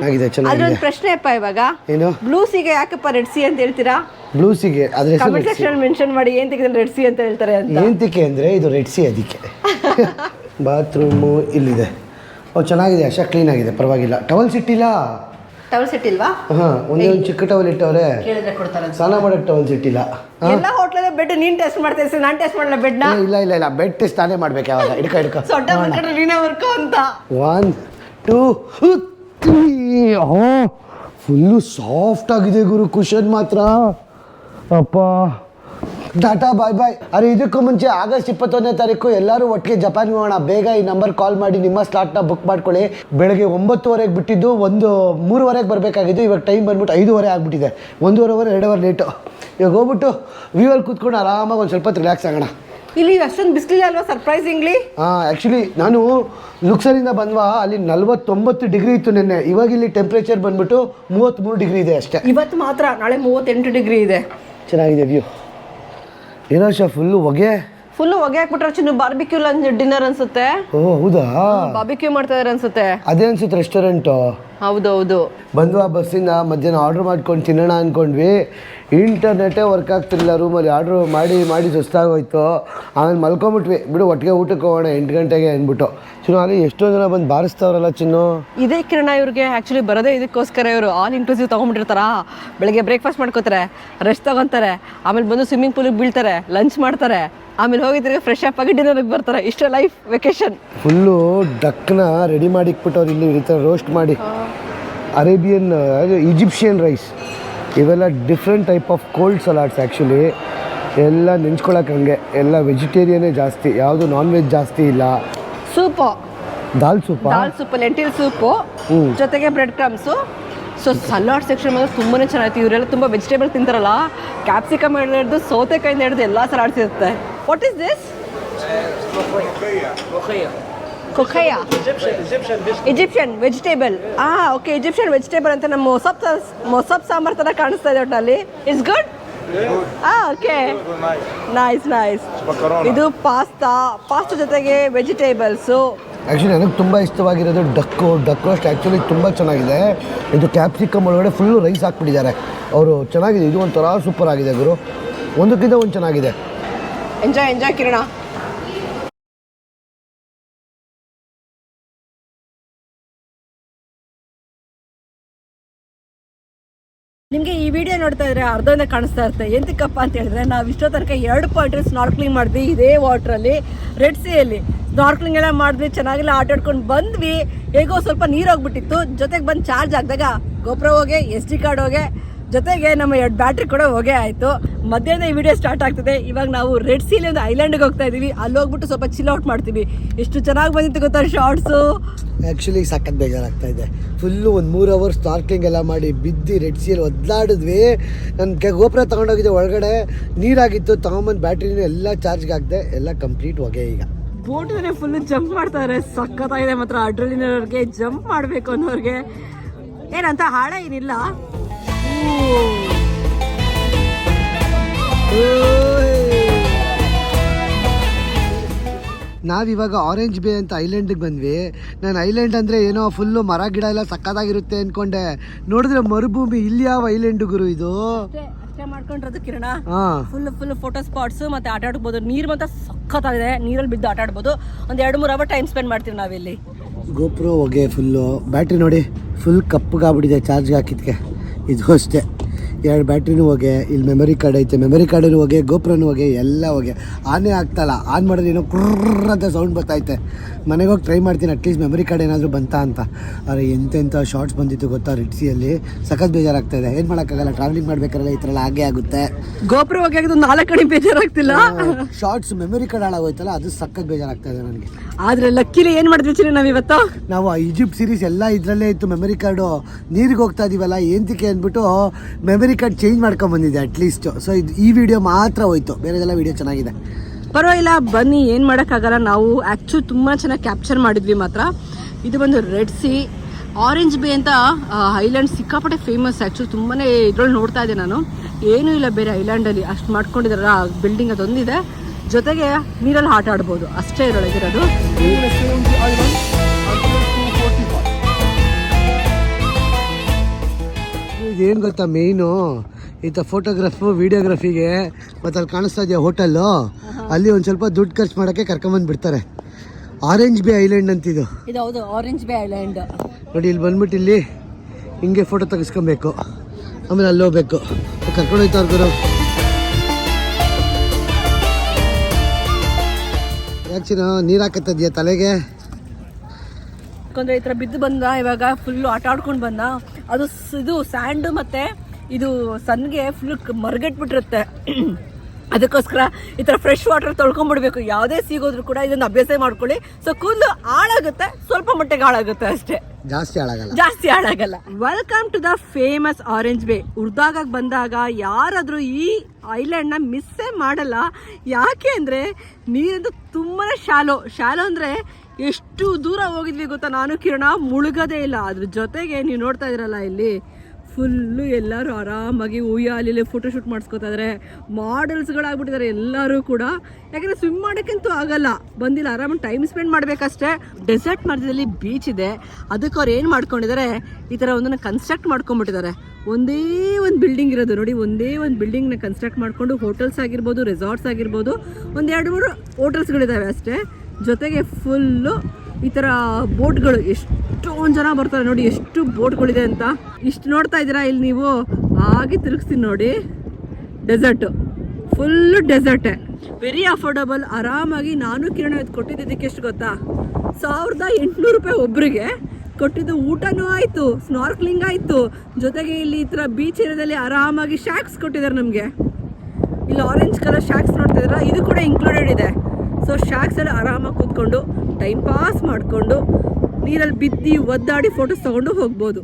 ಆಗಿದೆ ಚೆನ್ನಾಗಿ ಚೆನ್ನಾಗಿದೆ. ಒಂದು ಪ್ರಶ್ನೆ ಅಪ್ಪ ಇವಾಗ. ಏನು? ಬ್ಲೂ ಸಿಗೆ ಯಾಕಪ್ಪ ರೆಡ್ ಸಿ ಅಂತ ಹೇಳ್ತೀರಾ? ಬ್ಲೂಸಿಗೆ ಅದ್ರ ಹೆಸರು ಕಮೆಂಟ್ ಸೆಕ್ಷನ್ ಮೆನ್ಷನ್ ಮಾಡಿ ಏನ್ ತೆಗೆದ್ರೆ ರೆಡ್ ಸಿ ಅಂತ ಹೇಳ್ತಾರೆ ಅಂತ. ಏಂತಿಕೆ ಅಂದರೆ ಇದು ರೆಡ್ ಸಿ ಅದಕ್ಕೆ. ಬಾತ್ರೂಮು ಇಲ್ಲಿದೆ. ಓ ಚೆನ್ನಾಗಿದೆ ಅಷ್ಟೇ ಕ್ಲೀನ್ ಆಗಿದೆ ಪರವಾಗಿಲ್ಲ. ಟವಲ್ಸ್ ಸಿಟ್ಟಿಲ್ಲ ಟವಲ್ ಸಿಟ್ಟಿಲ್ವಾ ಹಾ ಒಂದೇ ಒಂದು ಚಿಕ್ಕ ಟವಲ್ ಇಟ್ಟವ್ರೆ. ಕೇಳಿದ್ರೆ ಕೊಡ್ತಾರೆ ಸ್ನಾನ ಮಾಡೋಕ್ಕೆ ಟವಲ್ಸ್ ಸಿಟ್ಟಿಲ್ಲ ಎಲ್ಲಾ ಹೋಟ್ಲಲ್ಲಿ ಬೆಡ್ ನೀನ್ ಟೆಸ್ಟ್ ಮಾಡ್ತಾ ಇದ್ದೀನಿ ನಾನು ಟೆಸ್ಟ್ ಮಾಡಲ್ಲ ಬೆಡ್ನ ಇಲ್ಲ ಇಲ್ಲ ಇಲ್ಲ. ಬೆಡ್ ಟೆಸ್ಟ್ ತಾನೇ ಮಾಡ್ಬೇಕು ಯಾವಾಗ. ಹಿಡ್ಕ ಇಡ್ಕ ಸೊಡ್ಡ ಮಾಡ್ಕೊಂಡ್ರೆ ನೀನೇ ವರ್ಕು ಅಂತ. ಒನ್ ಟೂ ತ್ರೀ ಹೋ ಫುಲ್ಲು ಸಾಫ್ಟ್ ಆಗಿದೆ ಗುರು ಕುಶನ್ ಮಾತ್ರ. ಅಪ್ಪ. ಟಾಟಾ ಬಾಯ್ ಬಾಯ್. ಅರೆ ಇದಕ್ಕೂ ಮುಂಚೆ ಆಗಸ್ಟ್ ಇಪ್ಪತ್ತೊಂದನೇ ತಾರೀಕು ಎಲ್ಲರೂ ಒಟ್ಟಿಗೆ ಜಪಾನ್ ಹೋಗೋಣ ಬೇಗ ಈ ನಂಬರ್ ಕಾಲ್ ಮಾಡಿ ನಿಮ್ಮ ಸ್ಲಾಟ್ನ ಬುಕ್ ಮಾಡ್ಕೊಳ್ಳಿ. ಬೆಳಗ್ಗೆ ಒಂಬತ್ತುವರೆಗೆ ಬಿಟ್ಟಿದ್ದು ಒಂದು ಮೂರುವರೆಗೆ ಬರಬೇಕಾಗಿದ್ದು ಇವಾಗ ಟೈಮ್ ಬಂದ್ಬಿಟ್ಟು ಐದೂವರೆ ಆಗಿಬಿಟ್ಟಿದೆ. ಒಂದೂವರೆ ಅವರ್ ಎರಡು ಅವರ್ ಲೇಟು ಇವಾಗ ಹೋಗ್ಬಿಟ್ಟು ವ್ಯೂವಲ್ಲಿ ಕೂತ್ಕೊಂಡು ಆರಾಮಾಗಿ ಒಂದು ಸ್ವಲ್ಪ ರಿಲ್ಯಾಕ್ಸ್ ಆಗೋಣ. ಇಲ್ಲಿ ಅಷ್ಟೊಂದು ಬಿಸಿಲಿಲ್ಲ ಅಲ್ವಾ ಸರ್ಪ್ರೈಸಿಂಗ್ಲಿ ಹಾಂ ಆ್ಯಕ್ಚುಲಿ ನಾನು ಲುಕ್ಸರಿಂದ ಬಂದ್ವಾ ಅಲ್ಲಿ ನಲ್ವತ್ತೊಂಬತ್ತು ಡಿಗ್ರಿ ಇತ್ತು ನಿನ್ನೆ. ಇವಾಗ ಇಲ್ಲಿ ಟೆಂಪ್ರೇಚರ್ ಬಂದ್ಬಿಟ್ಟು ಮೂವತ್ತ್ಮೂರು ಡಿಗ್ರಿ ಇದೆ ಅಷ್ಟೇ. ಇವತ್ತು ಮಾತ್ರ ನಾಳೆ ಮೂವತ್ತೆಂಟು ಡಿಗ್ರಿ ಇದೆ. ಚೆನ್ನಾಗಿದೆ ವ್ಯೂ ಏನೋ ಶಾ ಫುಲ್ಲು ಹೊಗೆ? ಫುಲ್ ಹೊಗೆ ಹಾಕ್ಬಿಟ್ರೆ ಚಿನ್ನ ಬಾರ್ಬಿಕ್ಯೂ ಲಂಚ್ ಡಿನ್ನರ್ ಅನ್ಸುತ್ತೆ. ಓ ಹೌದಾ? ಬಾರ್ಬಿಕ್ಯೂ ಮಾಡ್ತಾ ಇದಾರೆ ಅನ್ಸುತ್ತೆ. ಅದೇ ಅನ್ಸುತ್ತೆ ರೆಸ್ಟೋರೆಂಟು ಹೌದೌದು. ಬಂದ್ವಾ ಬಸ್ಸಿಂದ ಮಧ್ಯಾಹ್ನ ಆರ್ಡ್ರ್ ಮಾಡ್ಕೊಂಡು ತಿನ್ನೋಣ ಅಂದ್ಕೊಂಡ್ವಿ ಇಂಟರ್ನೆಟೇ ವರ್ಕ್ ಆಗ್ತಿರಲಿಲ್ಲ ರೂಮಲ್ಲಿ ಆರ್ಡ್ರ್ ಮಾಡಿ ಮಾಡಿ ಸುಸ್ತಾಗೋಯ್ತು. ಆಮೇಲೆ ಮಲ್ಕೊಂಬಿಟ್ವಿ. ಬಿಡು ಒಟ್ಟಿಗೆ ಊಟಕ್ಕೆ ಹೋಗೋಣ ಎಂಟು ಗಂಟೆಗೆ ಅಂದ್ಬಿಟ್ಟು. ಚಿನ್ನು ಅಲ್ಲಿ ಎಷ್ಟೋ ಜನ ಬಂದು ಬಾರಿಸ್ತಾವ್ರಲ್ಲ ಚಿನ್ನು. ಇದೇ ಕಿರಣ ಇವ್ರಿಗೆ ಆ್ಯಕ್ಚುಲಿ ಬರೋದೇ ಇದಕ್ಕೋಸ್ಕರ ಇವರು. ಆಲ್ ಇನ್ಕ್ಲೂಸಿವ್ ತೊಗೊಂಡ್ಬಿಟ್ಟಿರ್ತಾರ? ಬೆಳಗ್ಗೆ ಬ್ರೇಕ್ಫಾಸ್ಟ್ ಮಾಡ್ಕೋತಾರೆ ರೆಸ್ಟ್ ತೊಗೊತಾರೆ ಆಮೇಲೆ ಬಂದು ಸ್ವಿಮ್ಮಿಂಗ್ ಪೂಲಿಗೆ ಬೀಳ್ತಾರೆ ಲಂಚ್ ಮಾಡ್ತಾರೆ ಆಮೇಲೆ ಹೋಗಿ ತಿರ್ಗಿ ಫ್ರೆಶ್ ಅಪ್ ಆಗಿ ಡಿನ್ನರ್ಗೆ ಬರ್ತಾರೆ. ಇಷ್ಟೇ ಲೈಫ್ ವೆಕೇಶನ್ ಫುಲ್ಲು ಡಕ್ನ ರೆಡಿ ಮಾಡಿ ಇಕ್ಬಿಟ್ಟವ್ರು ಇಲ್ಲಿ ಈ ಥರ ರೋಸ್ಟ್ ಮಾಡಿ. ಅರೇಬಿಯನ್ ಈಜಿಪ್ಷಿಯನ್ ರೈಸ್ ಇವೆಲ್ಲ different type of cold salads actually ಎಲ್ಲ ನೆಂಚ್ಕೊಳ್ಳೋಕೆ ಹಂಗೆ. ಎಲ್ಲ ವೆಜಿಟೇರಿಯನ್ನೇ ಜಾಸ್ತಿ. ಯಾವುದು ನಾನ್ ವೆಜ್ ಜಾಸ್ತಿ ಇಲ್ಲ. Soup. Dal soup? Dal soup lentil soup. ಜೊತೆಗೆ bread crumbs so salad section ಮಾತ್ರ ತುಂಬಾ ಚೆನ್ನಾಗಿತ್ತು ಇವರೆಲ್ಲ ತುಂಬ ವೆಜಿಟೇಬಲ್ ತಿಂತಾರಲ್ಲ. ಕ್ಯಾಪ್ಸಿಕಮ್ ಹಿಡಿದು ಸೌತೆಕಾಯಿಂದ ಹಿಡಿದು ಎಲ್ಲ ಸಲಾಡ್ಸ್ ಇರುತ್ತೆ. ವಾಟ್ ಇಸ್ ದಿಸ್ ಕೊಖಯ ಈಜಿಪ್ಷಿಯನ್ ವೆಜಿಟೇಬಲ್ ಆ ಓಕೆ ಈಜಿಪ್ಷಿಯನ್ ವೆಜಿಟೇಬಲ್ ಅಂತ ನಮ್ಮ ಮೊಸಪ್ ಮೊಸಬ್ ಸಾಂಬಾರ್ ಥರ ಕಾಣಿಸ್ತಾ ಇದೆ ಒಟ್ಟಲ್ಲಿ ಇಟ್ಸ್ ಗುಡ್ ಆ ಓಕೆ ನೈಸ್ ನೈಸ್ ಇದು ಪಾಸ್ತಾ ಪಾಸ್ತಾ ಜೊತೆಗೆ ವೆಜಿಟೇಬಲ್ಸು ಆ್ಯಕ್ಚುಲಿ ನನಗೆ ತುಂಬ ಇಷ್ಟವಾಗಿರೋದು ಡಕ್ಕು. ಡಕ್ ರೋಸ್ಟ್ ಆ್ಯಕ್ಚುಲಿ ತುಂಬ ಚೆನ್ನಾಗಿದೆ. ಇದು ಕ್ಯಾಪ್ಸಿಕಮ್ ಒಳಗಡೆ ಫುಲ್ಲು ರೈಸ್ ಹಾಕ್ಬಿಟ್ಟಿದ್ದಾರೆ. ಅವರು ಚೆನ್ನಾಗಿದೆ. ಇದು ಒಂಥರ ಸೂಪರ್ ಆಗಿದೆ ಗುರು. ಒಂದಕ್ಕಿಂತ ಒಂದು ಚೆನ್ನಾಗಿದೆ. Enjoy enjoy Kiran. ನಿಮಗೆ ಈ ವಿಡಿಯೋ ನೋಡ್ತಾ ಇದ್ರೆ ಅರ್ಧನೇ ಕಾಣಿಸ್ತಾ ಇರುತ್ತೆ. ಎಂತಕ್ಕಪ್ಪ ಅಂತ ಹೇಳಿದ್ರೆ ನಾವು ಇಷ್ಟೋ ತನಕ ಎರಡು ಪಾಯಿಂಟ್ ಸ್ನಾರ್ಕ್ಲಿಂಗ್ ಮಾಡಿದ್ವಿ, ಇದೇ ವಾಟ್ರಲ್ಲಿ ರೆಡ್ ಸಿಯಲ್ಲಿ ಸ್ನಾರ್ಕ್ಲಿಂಗ್ ಎಲ್ಲ ಮಾಡಿದ್ವಿ, ಚೆನ್ನಾಗಿಲ್ಲ ಆಟಾಡ್ಕೊಂಡು ಬಂದ್ವಿ. ಹೇಗೋ ಸ್ವಲ್ಪ ನೀರು ಹೋಗ್ಬಿಟ್ಟಿತ್ತು. ಜೊತೆಗೆ ಬಂದು ಚಾರ್ಜ್ ಆಗಿದಾಗ ಗೋಪುರ ಹೋಗಿ ಎಸ್ ಡಿ ಕಾರ್ಡ್ ಹೋಗಿ ಜೊತೆಗೆ ನಮ್ಮ ಎರಡು ಬ್ಯಾಟ್ರಿ ಕೂಡ ಹೋಗೇ ಆಯಿತು. ಮಧ್ಯಾಹ್ನ ಈ ವಿಡಿಯೋ ಸ್ಟಾರ್ಟ್ ಆಗ್ತದೆ. ಇವಾಗ ನಾವು ರೆಡ್ ಸೀಲಿ ಒಂದು ಐಲ್ಯಾಂಡ್ಗೆ ಹೋಗ್ತಾ ಇದ್ದೀವಿ ಅಲ್ಲಿ ಹೋಗ್ಬಿಟ್ಟು ಸ್ವಲ್ಪ ಚಿಲ್ ಔಟ್ ಮಾಡ್ತೀವಿ. ಎಷ್ಟು ಚೆನ್ನಾಗಿ ಬಂದಿತ್ತು ಗೊತ್ತಾ ಶಾರ್ಟ್ಸು ಆ್ಯಕ್ಚುಲಿ ಸಖತ್ ಬೇಜಾರಾಗ್ತಾ ಇದೆ. ಫುಲ್ಲು ಒಂದು ಮೂರು ಅವರ್ಸ್ ಸ್ಟಾರ್ಕ್ಲಿಂಗ್ ಎಲ್ಲ ಮಾಡಿ ಬಿದ್ದು ರೆಡ್ ಸೀಲ್ ಒದ್ದಾಡಿದ್ವಿ ನನ್ನ ಗೋಪುರ ತೊಗೊಂಡೋಗಿದ್ದೆ ಒಳಗಡೆ. ನೀರಾಗಿತ್ತು. ತೊಗೊಂಬಂದು ಬ್ಯಾಟ್ರಿನೂ ಎಲ್ಲ ಚಾರ್ಜ್ಗೆ ಹಾಕಿದೆ. ಎಲ್ಲ ಕಂಪ್ಲೀಟ್ ಹೊಗೆ ಈಗ. ಬೋಟ್ ಫುಲ್ ಜಂಪ್ ಮಾಡ್ತಾರೆ ಸಖತ್ತಾಗಿದೆ ಮಾತ್ರ. ಅಡ್ರಲಿನವ್ರಿಗೆ ಜಂಪ್ ಮಾಡಬೇಕು ಅನ್ನೋರಿಗೆ. ಏನಂತ ಹಾಳೆ ಏನಿಲ್ಲ. ನಾವಿವಾಗ ಆರೆಂಜ್ ಬೇ ಅಂತ ಐಲ್ಯಾಂಡಿಗೆ ಬಂದ್ವಿ. ನಾನು ಐಲ್ಯಾಂಡ್ ಅಂದರೆ ಏನೋ ಫುಲ್ಲು ಮರ ಗಿಡ ಎಲ್ಲ ಸಕ್ಕತ್ತಾಗಿರುತ್ತೆ ಅಂದ್ಕೊಂಡೆ ನೋಡಿದ್ರೆ ಮರುಭೂಮಿ ಇಲ್ಲಿ ಯಾವ ಐಲ್ಯಾಂಡ್ ಗುರು ಇದು? ಮಾಡ್ಕೊಂಡಿರೋದು ಕಿರಣ. ಹಾಂ. ಫುಲ್ ಫುಲ್ ಫೋಟೋ ಸ್ಪಾಟ್ಸ್ ಮತ್ತೆ ಆಟ ಆಡ್ಬೋದು. ನೀರು ಮಾತ್ರ ಸಖತ್ತಾಗಿದೆ ನೀರಲ್ಲಿ ಬಿದ್ದು ಆಟ ಆಡ್ಬೋದು. ಒಂದು ಎರಡು ಮೂರು ಅವರ್ ಟೈಮ್ ಸ್ಪೆಂಡ್ ಮಾಡ್ತೀವಿ ನಾವಿಲ್ಲಿ. ಗೋಪ್ರೋ ಹೊಗೆ ಫುಲ್ಲು ಬ್ಯಾಟ್ರಿ ನೋಡಿ ಫುಲ್ ಕಪ್ಪಗಾಗ್ಬಿಟ್ಟಿದೆ ಚಾರ್ಜ್ಗೆ ಹಾಕಿದ್ಕೆ. ಇದು ಅಷ್ಟೇ ಎರಡು ಬ್ಯಾಟ್ರಿನೂ ಹೋಗೆ ಇಲ್ಲಿ ಮೆಮೊರಿ ಕಾರ್ಡ್ ಐತೆ ಮೆಮೊರಿ ಕಾರ್ಡೂ ಹೋಗಿ ಗೋಪುರನೂ ಹೋಗಿ ಎಲ್ಲ ಹೋಗಿ. ಆನೇ ಆಗ್ತಾಯಿಲ್ಲ ಆನ್ ಮಾಡಿದ್ರೆ ಏನೋ ಕುರ್ರ ಅಂತ ಸೌಂಡ್ ಬರ್ತೈತೆ ಮನೆಗೆ ಹೋಗಿ ಟ್ರೈ ಮಾಡ್ತೀನಿ ಅಟ್ಲೀಸ್ಟ್ ಮೆಮೊರಿ ಕಾರ್ಡ್ ಏನಾದರೂ ಬಂತಾ ಅಂತ. ಆದರೆ ಎಂತೆಂಥ ಶಾರ್ಟ್ಸ್ ಬಂದಿತ್ತು ಗೊತ್ತಾ ರಿಟ್ಸಿಯಲ್ಲಿ ಸಖತ್ ಬೇಜಾರಾಗ್ತಾ ಇದೆ. ಏನು ಮಾಡೋಕ್ಕಾಗಲ್ಲ ಟ್ರಾವೆಲಿಂಗ್ ಮಾಡ್ಬೇಕಾರಲ್ಲ ಈ ಥರ ಹಾಗೆ ಆಗುತ್ತೆ. ಗೋಪುರ ಹೋಗಿ ನಾಲ್ಕು ಕಡೆ ಬೇಜಾರಾಗ್ತಿಲ್ಲ? ಶಾರ್ಟ್ಸ್ ಮೆಮೊರಿ ಕಾರ್ಡ್ ಹಾಳಾಗೋಯ್ತಲ್ಲ ಅದು ಸಖತ್ ಬೇಜಾರಾಗ್ತಾ ಇದೆ ನನಗೆ. ಆದರೆ ಲಕ್ಕಿಲಿ ಏನು ಮಾಡಿದ್ವಿ ಚಿರಿ ನಾವು ಇವತ್ತು? ನಾವು ಈಜಿಪ್ಟ್ ಸೀರೀಸ್ ಎಲ್ಲ ಇದರಲ್ಲೇ ಇತ್ತು ಮೆಮೊರಿ ಕಾರ್ಡು ನೀರಿಗೆ ಹೋಗ್ತಾ ಇದೀವಲ್ಲ ಏಂತಿಕೆ ಅಂದ್ಬಿಟ್ಟು ಮೆಮರಿ ಕಾರ್ಡ್ ಚೇಂಜ್ ಮಾಡ್ಕೊಂಡ್ ಅಟ್ ಅಟ್ಲೀಸ್ಟ್ ಸೊ ಇದು ಈ ವಿಡಿಯೋ ಮಾತ್ರ ಹೋಯ್ತು. ಬೇರೆದೆಲ್ಲ ವಿಡಿಯೋ ಚೆನ್ನಾಗಿದೆ. ಪರವಾಗಿಲ್ಲ, ಬನ್ನಿ, ಏನು ಮಾಡೋಕ್ಕಾಗಲ್ಲ. ನಾವು ಆಕ್ಚುಲಿ ತುಂಬಾ ಚೆನ್ನಾಗಿ ಕ್ಯಾಪ್ಚರ್ ಮಾಡಿದ್ವಿ ಮಾತ್ರ. ಇದು ಬಂದು ರೆಡ್ ಸಿ ಆರೆಂಜ್ ಬೇ ಅಂತ ಐಲ್ಯಾಂಡ್ ಸಿಕ್ಕಾಪಟ್ಟೆ ಫೇಮಸ್ ಆ್ಯಕ್ಚುಲಿ ತುಂಬಾನೇ ಇದ್ರಲ್ಲಿ ನೋಡ್ತಾ ಇದ್ದೆ ನಾನು. ಏನೂ ಇಲ್ಲ ಬೇರೆ ಐಲ್ಯಾಂಡಲ್ಲಿ ಅಷ್ಟು ಮಾಡ್ಕೊಂಡಿದಾರ ಬಿಲ್ಡಿಂಗ್ ಅದೊಂದಿದೆ. ಜೊತೆಗೆ ನೀರಲ್ಲಿ ಆಟ ಆಡ್ಬೋದು. ಅಷ್ಟೇ ಇದ್ರೊಳಗಿರೋದು. ಇದೇನು ಗೊತ್ತಾ ಮೇಯ್ನು ಈತ ಫೋಟೋಗ್ರಾಫು ವಿಡಿಯೋಗ್ರಫಿಗೆ ಮತ್ತು ಅಲ್ಲಿ ಕಾಣಿಸ್ತಾ ಇದೆಯಾ ಹೋಟೆಲ್ಲು ಅಲ್ಲಿ ಒಂದು ಸ್ವಲ್ಪ ದುಡ್ಡು ಖರ್ಚು ಮಾಡೋಕ್ಕೆ ಕರ್ಕೊಂಬಂದು ಬಿಡ್ತಾರೆ. ಆರೆಂಜ್ ಬೇ ಐಲ್ಯಾಂಡ್ ಅಂತಿದು. ಇದು ಹೌದು ಆರೆಂಜ್ ಬೇ ಐಲ್ಯಾಂಡ್ ನೋಡಿ ಇಲ್ಲಿ ಬಂದ್ಬಿಟ್ಟು ಇಲ್ಲಿ ಹಿಂಗೆ ಫೋಟೋ ತೆಗೆಸ್ಕೊಬೇಕು. ಆಮೇಲೆ ಅಲ್ಲಿ ಹೋಗ್ಬೇಕು. ಕರ್ಕೊಂಡು ಹೋಯ್ತಾ ಗುರು. ಯಾಕೆ ಚಿನ್ನ ನೀರು ಹಾಕತ್ತದ್ಯಾ ತಲೆಗೆ? ಯಾಕಂದ್ರೆ ಈ ಥರ ಬಿದ್ದು ಬಂದ ಇವಾಗ ಫುಲ್ಲು ಆಟ ಆಡ್ಕೊಂಡು ಬಂದ. ಅದು ಇದು ಸ್ಯಾಂಡ್ ಮತ್ತೆ ಇದು ಸನ್ಗೆ ಫುಲ್ ಮರಗಟ್ಬಿಟ್ಟಿರುತ್ತೆ. ಅದಕ್ಕೋಸ್ಕರ ಈ ಥರ ಫ್ರೆಶ್ ವಾಟರ್ ತೊಳ್ಕೊಂಡ್ಬಿಡ್ಬೇಕು ಯಾವುದೇ ಸಿಗೋದ್ರು ಕೂಡ ಇದನ್ನ ಅಭ್ಯಾಸ ಮಾಡ್ಕೊಳ್ಳಿ. ಸೊ ಕೂದಲು ಹಾಳಾಗುತ್ತೆ ಸ್ವಲ್ಪ ಮಟ್ಟಿಗೆ ಹಾಳಾಗುತ್ತೆ ಅಷ್ಟೇ. ಜಾಸ್ತಿ ಹಾಳಾಗಲ್ಲ. ಜಾಸ್ತಿ ಹಾಳಾಗಲ್ಲ. Welcome to the famous orange bay ಉರ್ದಾಗ ಬಂದಾಗ ಯಾರಾದರೂ ಈ ಐಲ್ಯಾಂಡ್ನ ಮಿಸ್ಸೇ ಮಾಡಲ್ಲ. ಯಾಕೆ ಅಂದರೆ ನೀರಂತೂ ತುಂಬಾನೇ ಶಾಲೋ ಶಾಲೋ ಅಂದ್ರೆ ಎಷ್ಟು ದೂರ ಹೋಗಿದ್ವಿ ಗೊತ್ತಾ? ನಾನು, ಕಿರಣ ಮುಳುಗದೇ ಇಲ್ಲ. ಅದ್ರ ಜೊತೆಗೆ ನೀವು ನೋಡ್ತಾ ಇದ್ರಲ್ಲ ಇಲ್ಲಿ ಫುಲ್ಲು ಎಲ್ಲರೂ ಆರಾಮಾಗಿ ಉಯ್ಯಾಲಿಲಿ ಫೋಟೋ ಶೂಟ್ ಮಾಡಿಸ್ಕೊತಾ ಇದಾರೆ. ಮಾಡೆಲ್ಸ್ಗಳಾಗ್ಬಿಟ್ಟಿದ್ದಾರೆ ಎಲ್ಲರೂ ಕೂಡ. ಯಾಕಂದ್ರೆ ಸ್ವಿಮ್ ಮಾಡೋಕ್ಕಂತೂ ಆಗಲ್ಲ. ಬಂದಿಲ್ಲ, ಆರಾಮಾಗಿ ಟೈಮ್ ಸ್ಪೆಂಡ್ ಮಾಡಬೇಕಷ್ಟೇ. ಡೆಸರ್ಟ್ ಮಧ್ಯದಲ್ಲಿ ಬೀಚ್ ಇದೆ. ಅದಕ್ಕೆ ಅವ್ರು ಏನು ಮಾಡ್ಕೊಂಡಿದ್ದಾರೆ ಈ ಥರ ಒಂದನ್ನು ಕನ್ಸ್ಟ್ರಕ್ಟ್ ಮಾಡ್ಕೊಂಡ್ಬಿಟ್ಟಿದ್ದಾರೆ ಒಂದೇ ಒಂದು ಬಿಲ್ಡಿಂಗ್ ಇರೋದು ನೋಡಿ, ಒಂದೇ ಒಂದು ಬಿಲ್ಡಿಂಗ್ನ ಕನ್ಸ್ಟ್ರಕ್ಟ್ ಮಾಡಿಕೊಂಡು ಹೋಟೆಲ್ಸ್ ಆಗಿರ್ಬೋದು ರೆಸಾರ್ಟ್ಸ್ ಆಗಿರ್ಬೋದು ಒಂದು ಎರಡು ಮೂರು ಹೋಟೆಲ್ಸ್ಗಳಿದ್ದಾವೆ ಅಷ್ಟೇ. ಜೊತೆಗೆ ಫುಲ್ಲು ಈ ಥರ ಬೋಟ್ಗಳು. ಎಷ್ಟೊಂದು ಜನ ಬರ್ತಾರೆ ನೋಡಿ, ಎಷ್ಟು ಬೋಟ್ಗಳಿದೆ ಅಂತ. ಇಷ್ಟು ನೋಡ್ತಾ ಇದ್ದೀರಾ? ಇಲ್ಲಿ ನೀವು ಹಾಗೆ ತಿರುಗಿಸ್ತೀನಿ ನೋಡಿ. ಡೆಸರ್ಟ್ ಫುಲ್ಲು ಡೆಸರ್ಟೇ ವೆರಿ ಅಫೋರ್ಡಬಲ್ ಆರಾಮಾಗಿ ನಾನು ಕಿರಣ ಇದು ಕೊಟ್ಟಿದ್ದಕ್ಕೆ ಎಷ್ಟು ಗೊತ್ತಾ? ಸಾವಿರದ ಎಂಟುನೂರು ರೂಪಾಯಿ ಒಬ್ಬರಿಗೆ ಕೊಟ್ಟಿದ್ದು ಊಟನೂ ಆಯಿತು ಸ್ನಾರ್ಕ್ಲಿಂಗ್ ಆಯಿತು. ಜೊತೆಗೆ ಇಲ್ಲಿ ಈ ಥರ ಬೀಚ್ ಏರಿಯಾದಲ್ಲಿ ಆರಾಮಾಗಿ ಶಾಕ್ಸ್ ಕೊಟ್ಟಿದ್ದಾರೆ ನಮಗೆ. ಇಲ್ಲಿ ಆರೆಂಜ್ ಕಲರ್ ಶಾಕ್ಸ್ ನೋಡ್ತಾ ಇದ್ದೀರಾ? ಇದು ಕೂಡ ಇನ್ಕ್ಲೂಡೆಡ್ ಇದೆ. ಸೊ ಶಾಕ್ಸಲ್ಲಿ ಆರಾಮಾಗಿ ಕೂತ್ಕೊಂಡು ಟೈಮ್ ಪಾಸ್ ಮಾಡಿಕೊಂಡು ನೀರಲ್ಲಿ ಬಿದ್ದು ಒದ್ದಾಡಿ ಫೋಟೋಸ್ ತೊಗೊಂಡು ಹೋಗ್ಬೋದು.